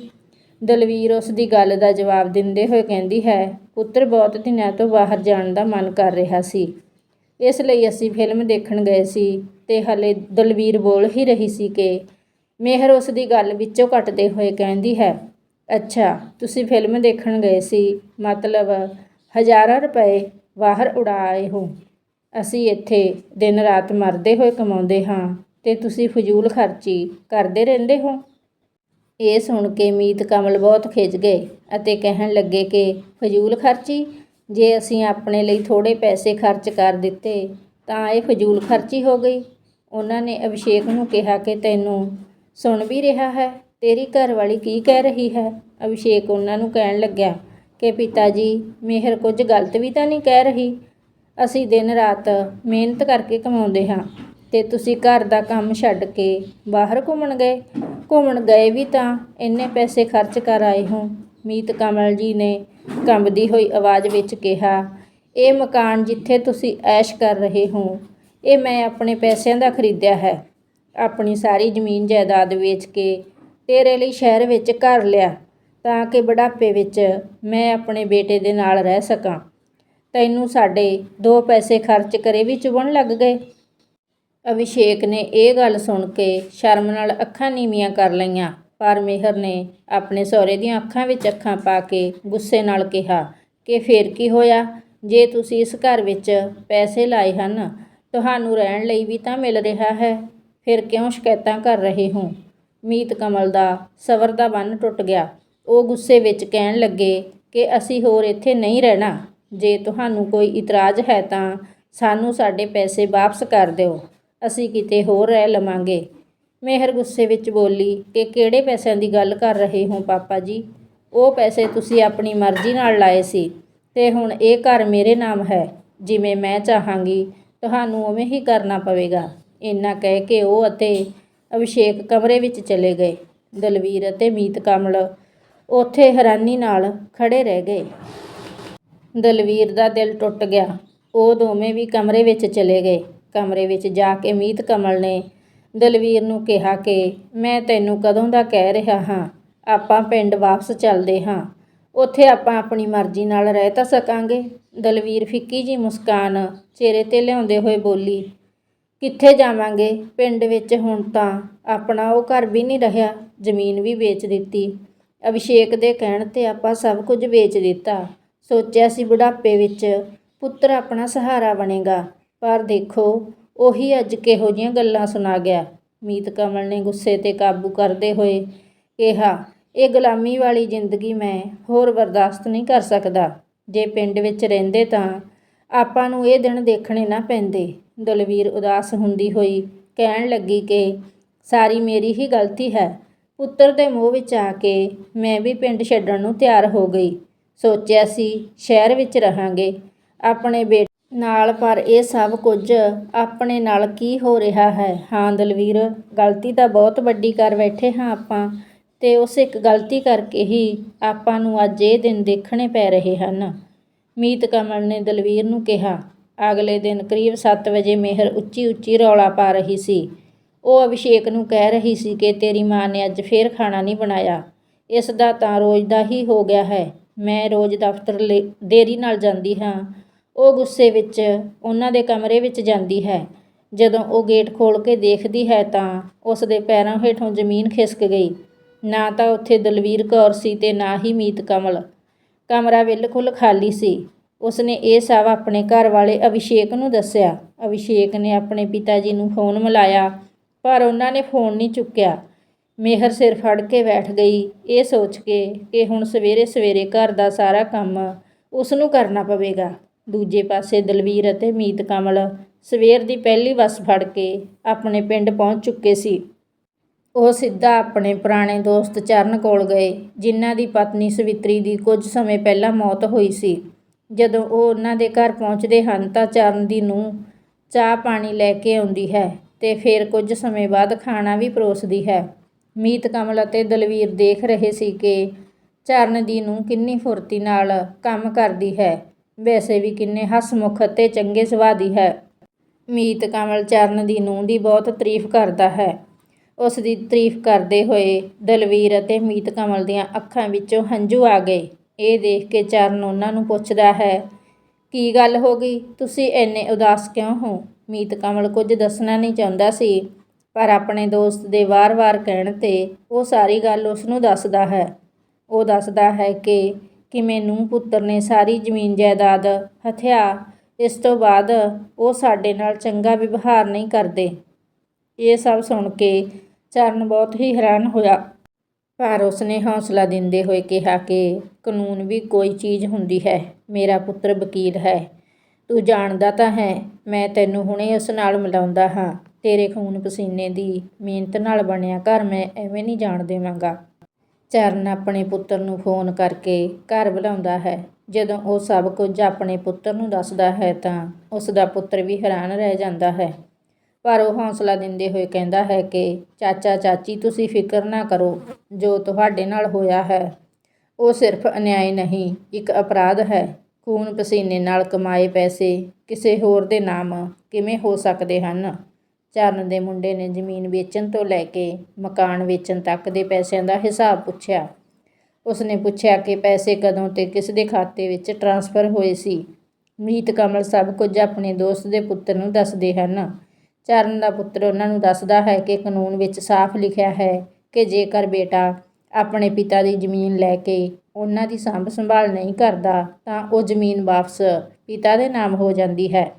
ਦਲਵੀਰ ਉਸ ਦੀ ਗੱਲ ਦਾ ਜਵਾਬ ਦਿੰਦੇ ਹੋਏ ਕਹਿੰਦੀ ਹੈ, ਪੁੱਤਰ ਬਹੁਤ ਦਿਨਾਂ ਤੋਂ ਬਾਹਰ ਜਾਣ ਦਾ ਮਨ ਕਰ ਰਿਹਾ ਸੀ। ਇਸ ਲਈ ਅਸੀਂ ਫਿਲਮ ਦੇਖਣ ਗਏ ਸੀ ਤੇ ਹਲੇ ਦਲਵੀਰ ਬੋਲ ਹੀ ਰਹੀ ਸੀ ਕਿ ਮਿਹਰ ਉਸ ਦੀ ਗੱਲ ਵਿੱਚੋਂ ਕੱਟਦੇ ਹੋਏ ਕਹਿੰਦੀ ਹੈ, ਅੱਛਾ, ਤੁਸੀਂ ਫਿਲਮ ਦੇਖਣ ਗਏ ਸੀ, ਮਤਲਬ ਹਜ਼ਾਰਾਂ ਰੁਪਏ ਬਾਹਰ ਉਡਾ ਆਏ ਹੋ। ਅਸੀਂ ਇੱਥੇ ਦਿਨ ਰਾਤ ਮਰਦੇ ਹੋਏ ਕਮਾਉਂਦੇ ਹਾਂ ਤੇ ਤੁਸੀਂ ਫਜ਼ੂਲ ਖਰਚੀ ਕਰਦੇ ਰਹਿੰਦੇ ਹੋ? ਇਹ ਸੁਣ ਕੇ ਮੀਤ ਕਮਲ ਬਹੁਤ ਖਿੱਚ ਗਏ ਅਤੇ ਕਹਿਣ ਲੱਗੇ ਕਿ ਫਜ਼ੂਲ ਖਰਚੀ, ਜੇ ਅਸੀਂ ਆਪਣੇ ਲਈ ਥੋੜੇ ਪੈਸੇ ਖਰਚ ਕਰ ਦਿੱਤੇ, ਤਾਂ ਇਹ ਫਜ਼ੂਲ ਖਰਚੀ ਹੋ ਗਈ। ਉਹਨਾਂ ਨੇ ਅਭਿਸ਼ੇਕ ਨੂੰ ਕਿਹਾ ਕਿ ਤੈਨੂੰ ਸੁਣ ਵੀ ਰਿਹਾ ਹੈ, ਤੇਰੀ ਘਰਵਾਲੀ ਕੀ ਕਹਿ ਰਹੀ ਹੈ? ਅਭਿਸ਼ੇਕ ਉਹਨਾਂ ਨੂੰ ਕਹਿਣ ਲੱਗਿਆ ਕਿ ਪਿਤਾ ਜੀ, ਮਿਹਰ ਕੁਝ ਗਲਤ ਵੀ ਤਾਂ ਨਹੀਂ ਕਹਿ ਰਹੀ? ਅਸੀਂ ਦਿਨ ਰਾਤ ਮਿਹਨਤ ਕਰਕੇ ਕਮਾਉਂਦੇ ਹਾਂ ਤੇ ਤੁਸੀਂ ਘਰ ਦਾ ਕੰਮ ਛੱਡ ਕੇ ਬਾਹਰ ਘੁੰਮਣ ਗਏ। ਘੁੰਮਣ ਗਏ ਵੀ ਤਾਂ ਇੰਨੇ ਪੈਸੇ ਖਰਚ ਕਰ ਆਏ ਹੋ। ਮੀਤ ਕਮਲ ਜੀ ਨੇ ਕੰਬਦੀ ਹੋਈ ਆਵਾਜ਼ ਵਿੱਚ ਕਿਹਾ, ਇਹ ਮਕਾਨ ਜਿੱਥੇ ਤੁਸੀਂ ਐਸ਼ ਕਰ ਰਹੇ ਹੋ, ਇਹ ਮੈਂ ਆਪਣੇ ਪੈਸਿਆਂ ਦਾ ਖਰੀਦਿਆ ਹੈ। ਆਪਣੀ ਸਾਰੀ ਜ਼ਮੀਨ ਜਾਇਦਾਦ ਵੇਚ ਕੇ ਤੇਰੇ ਲਈ ਸ਼ਹਿਰ ਵਿੱਚ ਘਰ ਲਿਆ, ਤਾਂ ਕਿ ਬੁਢਾਪੇ ਵਿੱਚ ਮੈਂ ਆਪਣੇ ਬੇਟੇ ਦੇ ਨਾਲ ਰਹਿ ਸਕਾਂ। ਤੈਨੂੰ ਸਾਡੇ ਦੋ ਪੈਸੇ ਖਰਚ ਕਰੇ ਵੀ ਚੁਭਣ ਲੱਗ ਗਏ। ਅਭਿਸ਼ੇਕ ਨੇ ਇਹ ਗੱਲ ਸੁਣ ਕੇ ਸ਼ਰਮ ਨਾਲ ਅੱਖਾਂ ਨੀਵੀਆਂ ਕਰ ਲਈਆਂ, ਪਰ ਮਿਹਰ ਨੇ ਆਪਣੇ ਸਹੁਰੇ ਦੀਆਂ ਅੱਖਾਂ ਵਿੱਚ ਅੱਖਾਂ ਪਾ ਕੇ ਗੁੱਸੇ ਨਾਲ ਕਿਹਾ ਕਿ ਫੇਰ ਕੀ ਹੋਇਆ? ਜੇ ਤੁਸੀਂ ਇਸ ਘਰ ਵਿੱਚ ਪੈਸੇ ਲਾਏ ਹਨ, ਤੁਹਾਨੂੰ ਰਹਿਣ ਲਈ ਵੀ ਤਾਂ ਮਿਲ ਰਿਹਾ ਹੈ, ਫਿਰ ਕਿਉਂ ਸ਼ਿਕਾਇਤਾਂ ਕਰ ਰਹੇ ਹੋ? ਮੀਤ ਕਮਲ ਦਾ ਸਬਰ ਦਾ ਬੰਨ ਟੁੱਟ ਗਿਆ। ਉਹ ਗੁੱਸੇ ਵਿੱਚ ਕਹਿਣ ਲੱਗੇ ਕਿ ਅਸੀਂ ਹੋਰ ਇੱਥੇ ਨਹੀਂ ਰਹਿਣਾ। ਜੇ ਤੁਹਾਨੂੰ ਕੋਈ ਇਤਰਾਜ਼ ਹੈ ਤਾਂ ਸਾਨੂੰ ਸਾਡੇ ਪੈਸੇ ਵਾਪਸ ਕਰ ਦਿਓ। ਅਸੀਂ ਕਿਤੇ ਹੋਰ ਰਹਿ ਲਵਾਂਗੇ। ਮਿਹਰ ਗੁੱਸੇ ਵਿੱਚ ਬੋਲੀ, ਕਿ ਕਿਹੜੇ ਪੈਸਿਆਂ ਦੀ ਗੱਲ ਕਰ ਰਹੇ ਹੋ ਪਾਪਾ ਜੀ? ਉਹ ਪੈਸੇ ਤੁਸੀਂ ਆਪਣੀ ਮਰਜ਼ੀ ਨਾਲ ਲਾਏ ਸੀ ਤੇ ਹੁਣ ਇਹ ਘਰ ਮੇਰੇ ਨਾਮ ਹੈ। ਜਿਵੇਂ ਮੈਂ ਚਾਹਾਂਗੀ, ਤੁਹਾਨੂੰ ਉਵੇਂ ਹੀ ਕਰਨਾ ਪਵੇਗਾ। ਇੰਨਾ ਕਹਿ ਕੇ ਉਹ ਅਤੇ ਅਭਿਸ਼ੇਕ ਕਮਰੇ ਵਿੱਚ ਚਲੇ ਗਏ। ਦਲਵੀਰ ਅਤੇ ਮੀਤ ਕਮਲ ਉੱਥੇ ਹੈਰਾਨੀ ਨਾਲ ਖੜੇ ਰਹਿ ਗਏ। ਦਲਵੀਰ ਦਾ ਦਿਲ ਟੁੱਟ ਗਿਆ। ਉਹ ਦੋਵੇਂ ਵੀ ਕਮਰੇ ਵਿੱਚ ਚਲੇ ਗਏ। ਕਮਰੇ ਵਿੱਚ ਜਾ ਕੇ ਮੀਤ ਕਮਲ ਨੇ ਦਲਵੀਰ ਨੂੰ ਕਿਹਾ ਕਿ ਮੈਂ ਤੈਨੂੰ ਕਦੋਂ ਦਾ ਕਹਿ ਰਿਹਾ ਹਾਂ, ਆਪਾਂ ਪਿੰਡ ਵਾਪਸ ਚੱਲਦੇ ਹਾਂ। ਉੱਥੇ ਆਪਾਂ ਆਪਣੀ ਮਰਜ਼ੀ ਨਾਲ ਰਹਿ ਤਾਂ ਸਕਾਂਗੇ। ਦਲਵੀਰ ਫਿੱਕੀ ਜੀ ਮੁਸਕਾਨ ਚਿਹਰੇ ਤੇ ਲਿਆਉਂਦੇ ਹੋਏ ਬੋਲੀ, ਕਿੱਥੇ ਜਾਵਾਂਗੇ? ਪਿੰਡ ਵਿੱਚ ਹੁਣ ਤਾਂ ਆਪਣਾ ਉਹ ਘਰ ਵੀ ਨਹੀਂ ਰਿਹਾ। ਜ਼ਮੀਨ ਵੀ ਵੇਚ ਦਿੱਤੀ। ਅਭਿਸ਼ੇਕ ਦੇ ਕਹਿਣ ਤੇ ਆਪਾਂ ਸਭ ਕੁਝ ਵੇਚ ਦਿੱਤਾ। ਸੋਚਿਆ ਸੀ ਬੁਢਾਪੇ ਵਿੱਚ ਪੁੱਤਰ ਆਪਣਾ ਸਹਾਰਾ ਬਣੇਗਾ। ਪਰ ਦੇਖੋ, ਉਹੀ ਅੱਜ ਕਿਹੋ ਜਿਹੀਆਂ ਗੱਲਾਂ ਸੁਣਾ ਗਿਆ। ਮੀਤ ਕਮਲ ਨੇ ਗੁੱਸੇ ਤੇ ਕਾਬੂ ਕਰਦੇ ਹੋਏ ਕਿਹਾ, ਇਹ ਗੁਲਾਮੀ ਵਾਲੀ ਜ਼ਿੰਦਗੀ ਮੈਂ ਹੋਰ ਬਰਦਾਸ਼ਤ ਨਹੀਂ ਕਰ ਸਕਦਾ। ਜੇ ਪਿੰਡ ਵਿੱਚ ਰਹਿੰਦੇ ਤਾਂ ਆਪਾਂ ਨੂੰ ਇਹ ਦਿਨ ਦੇਖਣੇ ਨਾ ਪੈਂਦੇ। ਦਲਵੀਰ ਉਦਾਸ ਹੁੰਦੀ ਹੋਈ ਕਹਿਣ ਲੱਗੀ ਕਿ, ਸਾਰੀ ਮੇਰੀ ਹੀ ਗਲਤੀ ਹੈ। ਪੁੱਤਰ ਦੇ ਮੂੰਹ ਵਿੱਚ ਆ ਕੇ ਮੈਂ ਵੀ ਪਿੰਡ ਛੱਡਣ ਨੂੰ ਤਿਆਰ ਹੋ ਗਈ। ਸੋਚਿਆ ਸੀ, ਸ਼ਹਿਰ ਵਿੱਚ ਰਹਾਂਗੇ। ਆਪਣੇ ਬੇਟੇ, ਨਾਲ ਪਰ ਇਹ ਸਭ ਕੁਝ ਆਪਣੇ ਨਾਲ ਕੀ ਹੋ ਰਿਹਾ ਹੈ? ਹਾਂ ਦਲਵੀਰ, ਗਲਤੀ ਤਾਂ ਬਹੁਤ ਵੱਡੀ ਕਰ ਬੈਠੇ ਹਾਂ ਆਪਾਂ, ਤੇ ਉਸ ਇੱਕ ਗਲਤੀ ਕਰਕੇ ਹੀ ਆਪਾਂ ਨੂੰ ਅੱਜ ਇਹ ਦਿਨ ਦੇਖਣੇ ਪੈ ਰਹੇ ਹਨ। ਮੀਤ ਕਮਲ ਨੇ ਦਲਵੀਰ ਨੂੰ ਕਿਹਾ, ਅਗਲੇ ਦਿਨ ਕਰੀਬ 7 ਵਜੇ ਮਿਹਰ ਉੱਚੀ ਉੱਚੀ ਰੌਲਾ ਪਾ ਰਹੀ ਸੀ। ਉਹ ਅਭਿਸ਼ੇਕ ਨੂੰ ਕਹਿ ਰਹੀ ਸੀ ਕਿ ਤੇਰੀ ਮਾਂ ਨੇ ਅੱਜ ਫੇਰ ਖਾਣਾ ਨਹੀਂ ਬਣਾਇਆ। ਇਸ ਦਾ ਤਾਂ ਰੋਜ਼ ਦਾ ਹੀ ਹੋ ਗਿਆ ਹੈ। ਮੈਂ ਰੋਜ਼ ਦਫ਼ਤਰ ਲੇ, ਦੇਰੀ ਨਾਲ ਜਾਂਦੀ ਹਾਂ। ਉਹ ਗੁੱਸੇ ਵਿੱਚ, ਉਹਨਾਂ ਦੇ ਕਮਰੇ ਵਿੱਚ ਜਾਂਦੀ ਹੈ। ਜਦੋਂ ਉਹ ਗੇਟ ਖੋਲ੍ਹ ਕੇ ਦੇਖਦੀ ਹੈ ਤਾਂ ਉਸ ਦੇ ਪੈਰਾਂ ਹੇਠੋਂ ਜ਼ਮੀਨ ਖਿਸਕ ਗਈ। ਨਾ ਤਾਂ ਉੱਥੇ ਦਲਵੀਰ ਕੌਰ ਸੀ ਤੇ ਨਾ ਹੀ ਮੀਤ ਕਮਲ। ਕਮਰਾ ਬਿਲਕੁਲ ਖਾਲੀ ਸੀ। ਉਸਨੇ ਇਹ ਸਭ ਆਪਣੇ ਘਰ ਵਾਲੇ ਅਭਿਸ਼ੇਕ ਨੂੰ ਦੱਸਿਆ। ਅਭਿਸ਼ੇਕ ਨੇ ਆਪਣੇ ਪਿਤਾ ਜੀ ਨੂੰ ਫੋਨ ਮਿਲਾਇਆ, ਪਰ ਉਹਨਾਂ ਨੇ ਫੋਨ ਨਹੀਂ ਚੁੱਕਿਆ। ਮਿਹਰ ਸਿਰ ਫੜ ਕੇ ਬੈਠ ਗਈ। ਇਹ ਸੋਚ ਕੇ ਕਿ ਹੁਣ ਸਵੇਰੇ ਸਵੇਰੇ ਘਰ ਦਾ ਸਾਰਾ ਕੰਮ ਉਸ ਨੂੰ ਕਰਨਾ ਪਵੇਗਾ। ਦੂਜੇ ਪਾਸੇ ਦਲਵੀਰ ਅਤੇ ਮੀਤ ਕਮਲ ਸਵੇਰ ਦੀ ਪਹਿਲੀ ਬੱਸ ਫੜ ਕੇ ਆਪਣੇ ਪਿੰਡ ਪਹੁੰਚ ਚੁੱਕੇ ਸੀ। ਉਹ ਸਿੱਧਾ ਆਪਣੇ ਪੁਰਾਣੇ ਦੋਸਤ ਚਰਨ ਕੋਲ ਗਏ, ਜਿਨ੍ਹਾਂ ਦੀ ਪਤਨੀ ਸਵਿਤਰੀ ਦੀ ਕੁਝ ਸਮੇਂ ਪਹਿਲਾਂ ਮੌਤ ਹੋਈ ਸੀ। ਜਦੋਂ ਉਹ ਉਹਨਾਂ ਦੇ ਘਰ ਪਹੁੰਚਦੇ ਹਨ ਤਾਂ ਚਰਨ ਦੀ ਨੂੰਹ ਚਾਹ ਪਾਣੀ ਲੈ ਕੇ ਆਉਂਦੀ ਹੈ ਤੇ ਫਿਰ ਕੁਝ ਸਮੇਂ ਬਾਅਦ ਖਾਣਾ ਵੀ ਪਰੋਸਦੀ ਹੈ। ਮੀਤ ਕਮਲ ਅਤੇ ਦਲਵੀਰ ਦੇਖ ਰਹੇ ਸੀ ਕਿ ਚਰਨ ਦੀ ਨੂੰਹ ਕਿੰਨੀ ਫੁਰਤੀ ਨਾਲ ਕੰਮ ਕਰਦੀ ਹੈ। ਵੈਸੇ ਵੀ ਕਿੰਨੇ ਹਸਮੁਖ ਅਤੇ ਚੰਗੇ ਸੁਭਾਅ ਦੀ ਹੈ। ਮੀਤ ਕਮਲ ਚਰਨ ਦੀ ਨੂੰ ਦੀ ਬਹੁਤ ਤਾਰੀਫ ਕਰਦਾ ਹੈ। ਉਸ ਦੀ ਤਾਰੀਫ ਕਰਦੇ ਹੋਏ ਦਲਵੀਰ ਅਤੇ ਮੀਤ ਕਮਲ ਦੀਆਂ ਅੱਖਾਂ ਵਿੱਚੋਂ ਹੰਝੂ ਆ ਗਏ। ਇਹ ਦੇਖ ਕੇ ਚਰਨ ਉਹਨਾਂ ਨੂੰ ਪੁੱਛਦਾ ਹੈ, ਕੀ ਗੱਲ ਹੋ ਗਈ? ਤੁਸੀਂ ਇੰਨੇ ਉਦਾਸ ਕਿਉਂ ਹੋ? ਮੀਤ ਕਮਲ ਕੁਝ ਦੱਸਣਾ ਨਹੀਂ ਚਾਹੁੰਦਾ ਸੀ। ਪਰ ਆਪਣੇ ਦੋਸਤ ਦੇ ਵਾਰ-ਵਾਰ ਕਹਿਣ ਤੇ ਉਹ ਸਾਰੀ ਗੱਲ ਉਸ ਨੂੰ ਦੱਸਦਾ ਹੈ। ਉਹ ਦੱਸਦਾ ਹੈ ਕਿ ਕਿਵੇਂ ਨੂੰ ਪੁੱਤਰ ਨੇ ਸਾਰੀ ਜ਼ਮੀਨ ਜਾਇਦਾਦ ਹਥਿਆ, ਇਸ ਤੋਂ ਬਾਅਦ ਉਹ ਸਾਡੇ ਨਾਲ ਚੰਗਾ ਵਿਵਹਾਰ ਨਹੀਂ ਕਰਦੇ। ਇਹ ਸਭ ਸੁਣ ਕੇ ਚਰਨ ਬਹੁਤ ਹੀ ਹੈਰਾਨ ਹੋਇਆ। ਪਰ ਉਸਨੇ ਹੌਸਲਾ ਦਿੰਦੇ ਹੋਏ ਕਿਹਾ ਕਿ ਕਾਨੂੰਨ ਵੀ ਕੋਈ ਚੀਜ਼ ਹੁੰਦੀ ਹੈ, ਮੇਰਾ ਪੁੱਤਰ ਵਕੀਲ ਹੈ। ਤੂੰ ਜਾਣਦਾ ਤਾਂ ਹੈ, ਮੈਂ ਤੈਨੂੰ ਹੁਣੇ ਉਸ ਨਾਲ ਮਿਲਾਉਂਦਾ ਹਾਂ। ਤੇਰੇ ਖੂਨ ਪਸੀਨੇ ਦੀ ਮਿਹਨਤ ਨਾਲ ਬਣਿਆ ਘਰ ਮੈਂ ਐਵੇਂ ਨਹੀਂ ਜਾਣ ਦੇਵਾਂਗਾ। ਚਰਨ ਆਪਣੇ ਪੁੱਤਰ ਨੂੰ ਫੋਨ ਕਰਕੇ ਘਰ ਬੁਲਾਉਂਦਾ ਹੈ। ਜਦੋਂ ਉਹ ਸਭ ਕੁਝ ਆਪਣੇ ਪੁੱਤਰ ਨੂੰ ਦੱਸਦਾ ਹੈ ਤਾਂ ਉਸ ਦਾ ਪੁੱਤਰ ਵੀ ਹੈਰਾਨ ਰਹਿ ਜਾਂਦਾ ਹੈ। ਪਰ ਉਹ ਹੌਸਲਾ ਦਿੰਦੇ ਹੋਏ ਕਹਿੰਦਾ ਹੈ ਕਿ, ਚਾਚਾ, ਚਾਚੀ, ਤੁਸੀਂ ਫਿਕਰ ਨਾ ਕਰੋ, ਜੋ ਤੁਹਾਡੇ ਨਾਲ ਹੋਇਆ ਹੈ, ਉਹ ਸਿਰਫ ਅਨਿਆਏ ਨਹੀਂ, ਇੱਕ ਅਪਰਾਧ ਹੈ। ਖੂਨ ਪਸੀਨੇ ਨਾਲ ਕਮਾਏ ਪੈਸੇ ਕਿਸੇ ਹੋਰ ਦੇ ਨਾਮ ਕਿਵੇਂ ਹੋ ਸਕਦੇ ਹਨ? ਚਰਨ ਦੇ ਮੁੰਡੇ ਨੇ ਜ਼ਮੀਨ ਵੇਚਣ ਤੋਂ ਲੈ ਕੇ ਮਕਾਨ ਵੇਚਣ ਤੱਕ ਦੇ ਪੈਸਿਆਂ ਦਾ ਹਿਸਾਬ ਪੁੱਛਿਆ। ਉਸਨੇ ਪੁੱਛਿਆ ਕਿ ਪੈਸੇ ਕਦੋਂ ਤੇ ਕਿਸ ਦੇ ਖਾਤੇ ਵਿੱਚ ਟਰਾਂਸਫਰ ਹੋਏ ਸੀ। ਮੀਤ ਕਮਲ ਸਭ ਕੁਝ ਆਪਣੇ ਦੋਸਤ ਦੇ ਪੁੱਤਰ ਨੂੰ ਦੱਸਦੇ ਹਨ। ਚਰਨ ਦਾ ਪੁੱਤਰ ਉਹਨਾਂ ਨੂੰ ਦੱਸਦਾ ਹੈ ਕਿ ਕਾਨੂੰਨ ਵਿੱਚ ਸਾਫ਼ ਲਿਖਿਆ ਹੈ ਕਿ ਜੇਕਰ ਬੇਟਾ ਆਪਣੇ ਪਿਤਾ ਦੀ ਜ਼ਮੀਨ ਲੈ ਕੇ ਉਹਨਾਂ ਦੀ ਸਾਂਭ ਸੰਭਾਲ ਨਹੀਂ ਕਰਦਾ, ਤਾਂ ਉਹ ਜ਼ਮੀਨ ਵਾਪਸ ਪਿਤਾ ਦੇ ਨਾਮ ਹੋ ਜਾਂਦੀ ਹੈ।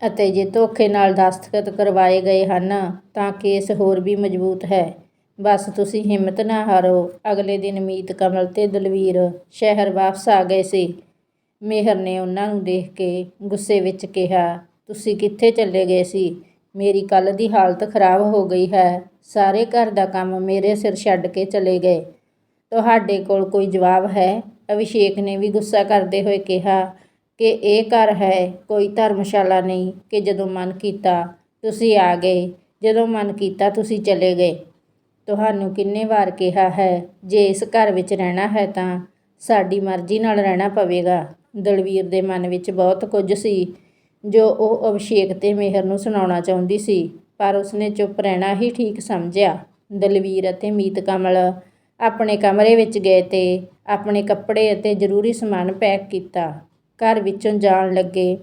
ਅਤੇ ਜੇ ਧੋਖੇ ਨਾਲ ਦਸਤਖਤ ਕਰਵਾਏ ਗਏ ਹਨ, ਤਾਂ ਕੇਸ ਹੋਰ ਵੀ ਮਜ਼ਬੂਤ ਹੈ। ਬਸ ਤੁਸੀਂ ਹਿੰਮਤ ਨਾ ਹਾਰੋ। ਅਗਲੇ ਦਿਨ ਮੀਤ ਕਮਲ ਤੇ ਦਲਵੀਰ ਸ਼ਹਿਰ ਵਾਪਸ ਆ ਗਏ ਸੀ। ਮੇਹਰ ਨੇ ਉਹਨਾਂ ਨੂੰ ਦੇਖ ਕੇ ਗੁੱਸੇ ਵਿੱਚ ਕਿਹਾ, ਤੁਸੀਂ ਕਿੱਥੇ ਚੱਲੇ ਗਏ ਸੀ? ਮੇਰੀ ਕੱਲ ਦੀ ਹਾਲਤ ਖਰਾਬ ਹੋ ਗਈ ਹੈ। ਸਾਰੇ ਘਰ ਦਾ ਕੰਮ ਮੇਰੇ ਸਿਰ ਛੱਡ ਕੇ ਚਲੇ ਗਏ। ਤੁਹਾਡੇ ਕੋਲ ਕੋਈ ਜਵਾਬ ਹੈ? ਅਭਿਸ਼ੇਕ ਨੇ ਵੀ ਗੁੱਸਾ ਕਰਦੇ ਹੋਏ ਕਿਹਾ ਕਿ ਇਹ ਘਰ ਹੈ, ਕੋਈ ਧਰਮਸ਼ਾਲਾ ਨਹੀਂ ਕਿ ਜਦੋਂ ਮਨ ਕੀਤਾ ਤੁਸੀਂ ਆ ਗਏ, ਜਦੋਂ ਮਨ ਕੀਤਾ ਤੁਸੀਂ ਚਲੇ ਗਏ। ਤੁਹਾਨੂੰ ਕਿੰਨੇ ਵਾਰ ਕਿਹਾ ਹੈ, ਜੇ ਇਸ ਘਰ ਵਿੱਚ ਰਹਿਣਾ ਹੈ ਤਾਂ ਸਾਡੀ ਮਰਜ਼ੀ ਨਾਲ ਰਹਿਣਾ ਪਵੇਗਾ। ਦਲਵੀਰ ਦੇ ਮਨ ਵਿੱਚ ਬਹੁਤ ਕੁਝ ਸੀ, ਜੋ ਉਹ ਅਭਿਸ਼ੇਕ ਤੇ ਮਿਹਰ ਨੂੰ ਸੁਣਾਉਣਾ ਚਾਹੁੰਦੀ ਸੀ, ਪਰ ਉਸਨੇ ਚੁੱਪ ਰਹਿਣਾ ਹੀ ਠੀਕ ਸਮਝਿਆ। ਦਲਵੀਰ ਅਤੇ ਮੀਤ ਕਮਲ ਆਪਣੇ ਕਮਰੇ ਵਿੱਚ ਗਏ ਤੇ ਆਪਣੇ ਕੱਪੜੇ ਅਤੇ ਜ਼ਰੂਰੀ ਸਮਾਨ ਪੈਕ ਕੀਤਾ। ਘਰ ਵਿੱਚੋਂ ਜਾਣ ਲੱਗੇ।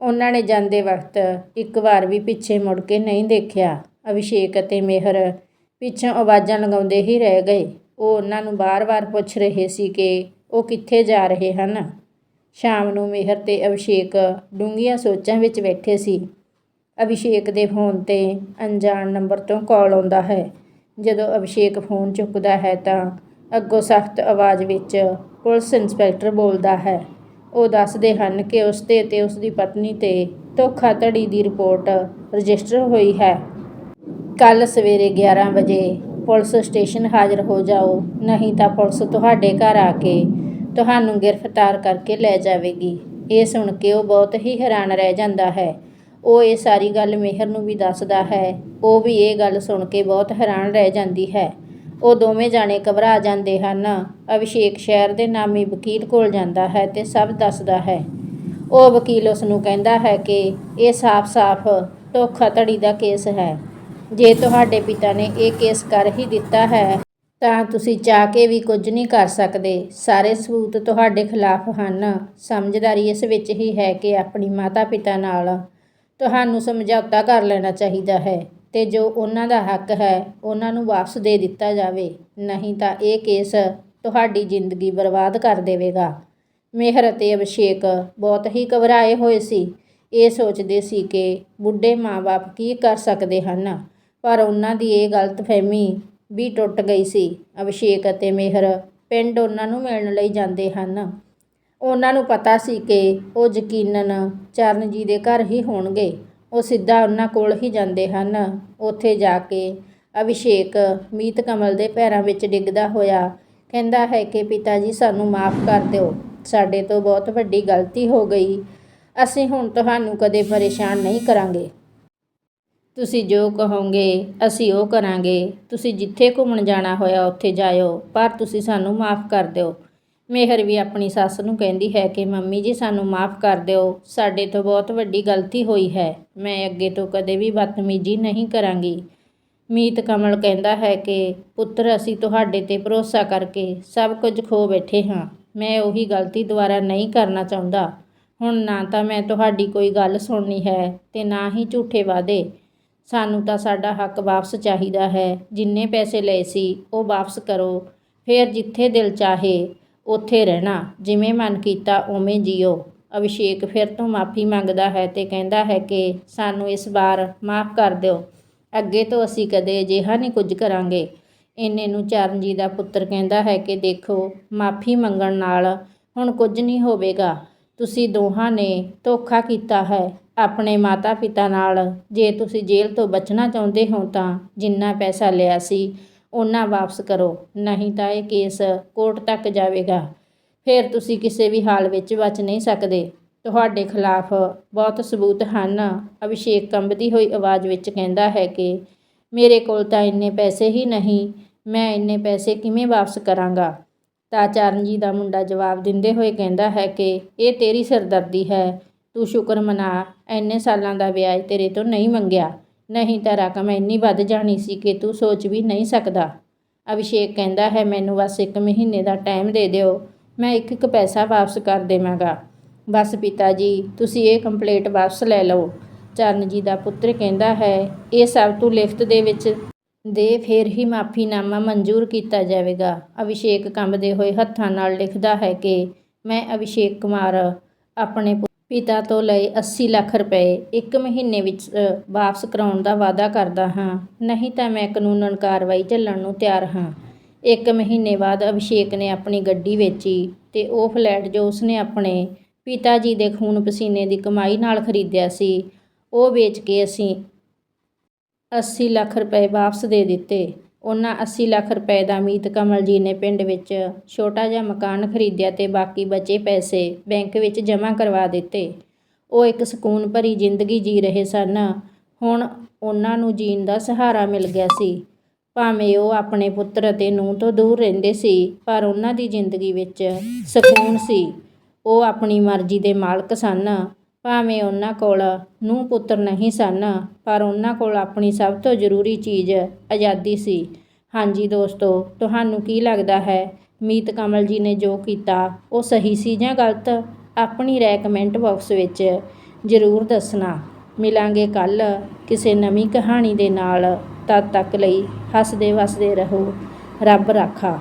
ਉਹਨਾਂ ਨੇ ਜਾਂਦੇ ਵਕਤ ਇੱਕ ਵਾਰ ਵੀ ਪਿੱਛੇ ਮੁੜ ਕੇ ਨਹੀਂ ਦੇਖਿਆ। ਅਭਿਸ਼ੇਕ ਅਤੇ ਮਿਹਰ ਪਿੱਛੋਂ ਆਵਾਜ਼ਾਂ ਲਗਾਉਂਦੇ ਹੀ ਰਹਿ ਗਏ। ਉਹ ਉਹਨਾਂ ਨੂੰ ਬਾਰ-ਬਾਰ ਪੁੱਛ ਰਹੇ ਸੀ ਕਿ ਉਹ ਕਿੱਥੇ ਜਾ ਰਹੇ ਹਨ। ਸ਼ਾਮ ਨੂੰ ਮਿਹਰ ਤੇ ਅਭਿਸ਼ੇਕ ਡੂੰਘੀਆਂ ਸੋਚਾਂ ਵਿੱਚ ਬੈਠੇ ਸੀ। ਅਭਿਸ਼ੇਕ ਦੇ ਫੋਨ ਤੇ ਅਣਜਾਣ ਨੰਬਰ ਤੋਂ ਕਾਲ ਆਉਂਦਾ ਹੈ। ਜਦੋਂ ਅਭਿਸ਼ੇਕ ਫੋਨ ਚੁੱਕਦਾ ਹੈ ਤਾਂ ਅੱਗੋਂ ਸਖਤ ਆਵਾਜ਼ ਵਿੱਚ ਪੁਲਿਸ ਇੰਸਪੈਕਟਰ ਬੋਲਦਾ ਹੈ। ਉਹ ਦੱਸਦੇ ਹਨ ਕਿ ਉਸ ਤੇ ਤੇ ਉਸ ਦੀ ਪਤਨੀ ਤੇ ਧੋਖਾਧੜੀ ਦੀ ਰਿਪੋਰਟ ਰਜਿਸਟਰ ਹੋਈ ਹੈ। ਕੱਲ ਸਵੇਰੇ 11 ਵਜੇ ਪੁਲਿਸ ਸਟੇਸ਼ਨ ਹਾਜ਼ਰ ਹੋ ਜਾਓ, ਨਹੀਂ ਤਾਂ ਪੁਲਿਸ ਤੁਹਾਡੇ ਘਰ ਆ ਕੇ ਤੁਹਾਨੂੰ ਗ੍ਰਿਫਤਾਰ ਕਰਕੇ ਲੈ ਜਾਵੇਗੀ। ਇਹ ਸੁਣ ਕੇ ਉਹ ਬਹੁਤ ਹੀ ਹੈਰਾਨ ਰਹਿ ਜਾਂਦਾ ਹੈ। ਉਹ ਇਹ ਸਾਰੀ ਗੱਲ ਮਿਹਰ ਨੂੰ ਵੀ ਦੱਸਦਾ ਹੈ। ਉਹ ਵੀ ਇਹ ਗੱਲ ਸੁਣ ਕੇ ਬਹੁਤ ਹੈਰਾਨ ਰਹਿ ਜਾਂਦੀ ਹੈ। ਉਹ ਦੋਵੇਂ ਜਾਣੇ ਘਬਰਾ ਜਾਂਦੇ ਹਨ। ਅਭਿਸ਼ੇਕ ਸ਼ਹਿਰ ਦੇ ਨਾਮੀ ਵਕੀਲ ਕੋਲ ਜਾਂਦਾ ਹੈ ਤੇ ਸਭ ਦੱਸਦਾ ਹੈ। ਉਹ ਵਕੀਲ ਉਸ ਨੂੰ ਕਹਿੰਦਾ ਹੈ ਕਿ ਇਹ ਸਾਫ਼-ਸਾਫ਼ ਧੋਖਾਧੜੀ ਦਾ ਕੇਸ ਹੈ। ਜੇ ਤੁਹਾਡੇ ਪਿਤਾ ਨੇ ਇਹ ਕੇਸ ਕਰ ਹੀ ਦਿੱਤਾ ਹੈ, ਤਾਂ ਤੁਸੀਂ ਚਾਹ ਕੇ ਵੀ ਕੁਝ ਨਹੀਂ ਕਰ ਸਕਦੇ। ਸਾਰੇ ਸਬੂਤ ਤੁਹਾਡੇ ਖਿਲਾਫ ਹਨ। ਸਮਝਦਾਰੀ ਇਸ ਵਿੱਚ ਹੀ ਹੈ ਕਿ ਆਪਣੀ ਮਾਤਾ ਪਿਤਾ ਨਾਲ ਤੁਹਾਨੂੰ ਸਮਝੌਤਾ ਕਰ ਲੈਣਾ ਚਾਹੀਦਾ ਹੈ। ਅਤੇ ਜੋ ਉਹਨਾਂ ਦਾ ਹੱਕ ਹੈ, ਉਹਨਾਂ ਨੂੰ ਵਾਪਸ ਦੇ ਦਿੱਤਾ ਜਾਵੇ। ਨਹੀਂ ਤਾਂ ਇਹ ਕੇਸ ਤੁਹਾਡੀ ਜ਼ਿੰਦਗੀ ਬਰਬਾਦ ਕਰ ਦੇਵੇਗਾ। ਮਿਹਰ ਅਤੇ ਅਭਿਸ਼ੇਕ ਬਹੁਤ ਹੀ ਘਬਰਾਏ ਹੋਏ ਸੀ। ਇਹ ਸੋਚਦੇ ਸੀ ਕਿ ਬੁੱਢੇ ਮਾਂ-ਬਾਪ ਕੀ ਕਰ ਸਕਦੇ ਹਨ। ਪਰ ਉਹਨਾਂ ਦੀ ਇਹ ਗਲਤਫਹਿਮੀ ਵੀ ਟੁੱਟ ਗਈ ਸੀ। ਅਭਿਸ਼ੇਕ ਅਤੇ ਮਿਹਰ ਪਿੰਡ ਉਹਨਾਂ ਨੂੰ ਮਿਲਣ ਲਈ ਜਾਂਦੇ ਹਨ। ਉਹਨਾਂ ਨੂੰ ਪਤਾ ਸੀ ਕਿ ਉਹ ਯਕੀਨਨ ਚਰਨ ਜੀ ਦੇ ਘਰ ਹੀ ਹੋਣਗੇ। ਉਹ ਸਿੱਧਾ ਉਹਨਾਂ ਕੋਲ ਹੀ ਜਾਂਦੇ ਹਨ। ਉੱਥੇ ਜਾ ਕੇ ਅਭਿਸ਼ੇਕ ਮੀਤ ਕਮਲ ਦੇ ਪੈਰਾਂ ਵਿੱਚ ਡਿੱਗਦਾ ਹੋਇਆ ਕਹਿੰਦਾ ਹੈ ਕਿ ਪਿਤਾ ਜੀ ਸਾਨੂੰ ਮਾਫ ਕਰ ਦਿਓ। ਸਾਡੇ ਤੋਂ ਬਹੁਤ ਵੱਡੀ ਗਲਤੀ ਹੋ ਗਈ। ਅਸੀਂ ਹੁਣ ਤੁਹਾਨੂੰ ਕਦੇ ਪਰੇਸ਼ਾਨ ਨਹੀਂ ਕਰਾਂਗੇ। ਤੁਸੀਂ ਜੋ ਕਹੋਗੇ, ਅਸੀਂ ਉਹ ਕਰਾਂਗੇ। ਤੁਸੀਂ ਜਿੱਥੇ ਘੁੰਮਣ ਜਾਣਾ ਹੋਇਆ, ਉੱਥੇ ਜਾਇਓ। ਪਰ ਤੁਸੀਂ ਸਾਨੂੰ ਮਾਫ ਕਰ ਦਿਓ। ਮੇਹਰ ਵੀ ਆਪਣੀ ਸੱਸ ਨੂੰ ਕਹਿੰਦੀ ਹੈ ਕਿ ਮੰਮੀ ਜੀ, ਸਾਨੂੰ ਮਾਫ ਕਰ ਦਿਓ। ਸਾਡੇ ਤੋਂ ਬਹੁਤ ਵੱਡੀ ਗਲਤੀ ਹੋਈ ਹੈ। ਮੈਂ ਅੱਗੇ ਤੋਂ ਕਦੇ ਵੀ ਬਦਤਮੀਜ਼ੀ ਨਹੀਂ ਕਰਾਂਗੀ। ਮੀਤ ਕਮਲ ਕਹਿੰਦਾ ਹੈ ਕਿ, ਪੁੱਤਰ, ਅਸੀਂ ਤੁਹਾਡੇ ਤੇ ਭਰੋਸਾ ਕਰਕੇ ਸਭ ਕੁਝ ਖੋ ਬੈਠੇ ਹਾਂ। ਮੈਂ ਉਹੀ ਗਲਤੀ ਦੁਬਾਰਾ ਨਹੀਂ ਕਰਨਾ ਚਾਹੁੰਦਾ। ਹੁਣ ਨਾ ਤਾਂ ਮੈਂ ਤੁਹਾਡੀ ਕੋਈ ਗੱਲ ਸੁਣਨੀ ਹੈ ਤੇ ਨਾ ਹੀ ਝੂਠੇ ਵਾਅਦੇ। ਸਾਨੂੰ ਤਾਂ ਸਾਡਾ ਹੱਕ ਵਾਪਸ ਚਾਹੀਦਾ ਹੈ। ਜਿੰਨੇ ਪੈਸੇ ਲਏ ਸੀ, ਉਹ ਵਾਪਸ ਕਰੋ। ਫਿਰ ਜਿੱਥੇ ਦਿਲ ਚਾਹੇ ਉੱਥੇ ਰਹਿਣਾ। ਜਿਵੇਂ ਮਨ ਕੀਤਾ, ਉਵੇਂ ਜੀਓ। ਅਭਿਸ਼ੇਕ ਫਿਰ ਤੋਂ ਮਾਫੀ ਮੰਗਦਾ ਹੈ ਤੇ ਕਹਿੰਦਾ ਹੈ ਕਿ ਸਾਨੂੰ ਇਸ ਵਾਰ ਮਾਫ ਕਰ ਦਿਓ। ਅੱਗੇ ਤੋਂ ਅਸੀਂ ਕਦੇ ਅਜਿਹਾ ਨਹੀਂ ਕੁਝ ਕਰਾਂਗੇ। ਇੰਨੇ ਨੂੰ ਚਰਨਜੀਤ ਦਾ ਪੁੱਤਰ ਕਹਿੰਦਾ ਹੈ ਕਿ ਦੇਖੋ, ਮਾਫੀ ਮੰਗਣ ਨਾਲ ਹੁਣ ਕੁਝ ਨਹੀਂ ਹੋਵੇਗਾ। ਤੁਸੀਂ ਦੋਹਾਂ ਨੇ ਧੋਖਾ ਕੀਤਾ ਹੈ। ਆਪਣੇ ਮਾਤਾ ਪਿਤਾ ਨਾਲ ਜੇ ਤੁਸੀਂ ਜੇਲ੍ਹ ਤੋਂ ਬਚਣਾ ਚਾਹੁੰਦੇ ਹੋ ਤਾਂ ਜਿੰਨਾ ਪੈਸਾ ਲਿਆ ਸੀ ਉਹਨਾਂ ਵਾਪਸ ਕਰੋ, ਨਹੀਂ ਤਾਂ ਇਹ ਕੇਸ ਕੋਰਟ ਤੱਕ ਜਾਵੇਗਾ। ਫਿਰ ਤੁਸੀਂ ਕਿਸੇ ਵੀ ਹਾਲ ਵਿੱਚ ਬਚ ਨਹੀਂ ਸਕਦੇ। ਤੁਹਾਡੇ ਖਿਲਾਫ ਬਹੁਤ ਸਬੂਤ ਹਨ। ਅਭਿਸ਼ੇਕ ਕੰਬਦੀ ਹੋਈ ਆਵਾਜ਼ ਵਿੱਚ ਕਹਿੰਦਾ ਹੈ ਕਿ ਮੇਰੇ ਕੋਲ ਤਾਂ ਇੰਨੇ ਪੈਸੇ ਹੀ ਨਹੀਂ, ਮੈਂ ਇੰਨੇ ਪੈਸੇ ਕਿਵੇਂ ਵਾਪਸ ਕਰਾਂਗਾ? ਤਾਂ ਚਰਨ ਜੀ ਦਾ ਮੁੰਡਾ ਜਵਾਬ ਦਿੰਦੇ ਹੋਏ ਕਹਿੰਦਾ ਹੈ ਕਿ ਇਹ ਤੇਰੀ ਸਿਰਦਰਦੀ ਹੈ। ਤੂੰ ਸ਼ੁਕਰ ਮਨਾ, ਇੰਨੇ ਸਾਲਾਂ ਦਾ ਵਿਆਜ ਤੇਰੇ ਤੋਂ ਨਹੀਂ ਮੰਗਿਆ। ਨਹੀਂ ਤਾਂ ਰਕਮ ਇੰਨੀ ਵੱਧ ਜਾਣੀ ਸੀ ਕਿ ਤੂੰ ਸੋਚ ਵੀ ਨਹੀਂ ਸਕਦਾ। ਅਭਿਸ਼ੇਕ ਕਹਿੰਦਾ ਹੈ, ਮੈਨੂੰ ਬਸ ਇੱਕ ਮਹੀਨੇ ਦਾ ਟਾਈਮ ਦੇ ਦਿਓ। ਮੈਂ ਇੱਕ ਇੱਕ ਪੈਸਾ ਵਾਪਸ ਕਰ ਦੇਵਾਂਗਾ। ਬਸ ਪਿਤਾ ਜੀ ਤੁਸੀਂ ਇਹ ਕੰਪਲੇਂਟ ਵਾਪਸ ਲੈ ਲਓ। ਚਰਨ ਜੀ ਦਾ ਪੁੱਤਰ ਕਹਿੰਦਾ ਹੈ, ਇਹ ਸਭ ਤੂੰ ਲਿਖਤ ਦੇ ਵਿੱਚ ਦੇ, ਫਿਰ ਹੀ ਮਾਫੀਨਾਮਾ ਮਨਜ਼ੂਰ ਕੀਤਾ ਜਾਵੇਗਾ। ਅਭਿਸ਼ੇਕ ਕੰਬਦੇ ਹੋਏ ਹੱਥਾਂ ਨਾਲ ਲਿਖਦਾ ਹੈ ਕਿ ਮੈਂ ਅਭਿਸ਼ੇਕ ਕੁਮਾਰ ਆਪਣੇ ਪੁ- ਪਿਤਾ ਤੋਂ ਲਏ 80 ਲੱਖ ਰੁਪਏ ਇੱਕ ਮਹੀਨੇ ਵਿੱਚ ਵਾਪਸ ਕਰਾਉਣ ਦਾ ਵਾਅਦਾ ਕਰਦਾ ਹਾਂ। ਨਹੀਂ ਤਾਂ ਮੈਂ ਕਾਨੂੰਨਨ ਕਾਰਵਾਈ ਝੱਲਣ ਨੂੰ ਤਿਆਰ ਹਾਂ। ਇੱਕ ਮਹੀਨੇ ਬਾਅਦ ਅਭਿਸ਼ੇਕ ਨੇ ਆਪਣੀ ਗੱਡੀ ਵੇਚੀ ਤੇ ਉਹ ਫਲੈਟ ਜੋ ਉਸਨੇ ਆਪਣੇ ਪਿਤਾ ਜੀ ਦੇ ਖੂਨ ਪਸੀਨੇ ਦੀ ਕਮਾਈ ਨਾਲ ਖਰੀਦਿਆ ਸੀ, ਉਹ ਵੇਚ ਕੇ ਅਸੀਂ 80 ਲੱਖ ਰੁਪਏ ਵਾਪਸ ਦੇ ਦਿੱਤੇ। ਉਹਨਾਂ 80 ਲੱਖ ਰੁਪਏ ਦਾ ਮੀਤ ਕਮਲ ਜੀ ਨੇ ਪਿੰਡ ਵਿੱਚ ਛੋਟਾ ਜਿਹਾ ਮਕਾਨ ਖਰੀਦਿਆ ਤੇ ਬਾਕੀ ਬਚੇ ਪੈਸੇ ਬੈਂਕ ਵਿੱਚ ਜਮ੍ਹਾਂ ਕਰਵਾ ਦਿੱਤੇ। ਉਹ ਇੱਕ ਸਕੂਨ ਭਰੀ ਜ਼ਿੰਦਗੀ ਜੀ ਰਹੇ ਸਨ। ਹੁਣ ਉਹਨਾਂ ਨੂੰ ਜੀਣ ਦਾ ਸਹਾਰਾ ਮਿਲ ਗਿਆ ਸੀ। ਭਾਵੇਂ ਉਹ ਆਪਣੇ ਪੁੱਤਰ ਅਤੇ ਨੂੰਹ ਤੋਂ ਦੂਰ ਰਹਿੰਦੇ ਸੀ, ਪਰ ਉਹਨਾਂ ਦੀ ਜ਼ਿੰਦਗੀ ਵਿੱਚ ਸਕੂਨ ਸੀ। ਉਹ ਆਪਣੀ ਮਰਜ਼ੀ ਦੇ ਮਾਲਕ ਸਨ। ਭਾਵੇਂ ਉਹਨਾਂ ਕੋਲ ਨੂੰਹ ਪੁੱਤਰ ਨਹੀਂ ਸਨ, ਪਰ ਉਹਨਾਂ ਕੋਲ ਆਪਣੀ ਸਭ ਤੋਂ ਜ਼ਰੂਰੀ ਚੀਜ਼ ਆਜ਼ਾਦੀ ਸੀ। ਹਾਂਜੀ ਦੋਸਤੋ, ਤੁਹਾਨੂੰ ਕੀ ਲੱਗਦਾ ਹੈ? ਮੀਤ ਕਮਲ ਜੀ ਨੇ ਜੋ ਕੀਤਾ, ਉਹ ਸਹੀ ਸੀ ਜਾਂ ਗਲਤ? ਆਪਣੀ ਰਾਏ ਕਮੈਂਟ ਬਾਕਸ ਵਿੱਚ ਜ਼ਰੂਰ ਦੱਸਣਾ। ਮਿਲਾਂਗੇ ਕੱਲ ਕਿਸੇ ਨਵੀਂ ਕਹਾਣੀ ਦੇ ਨਾਲ। ਤਦ ਤੱਕ ਲਈ ਹੱਸਦੇ ਵਸਦੇ ਰਹੋ। ਰੱਬ ਰਾਖਾ।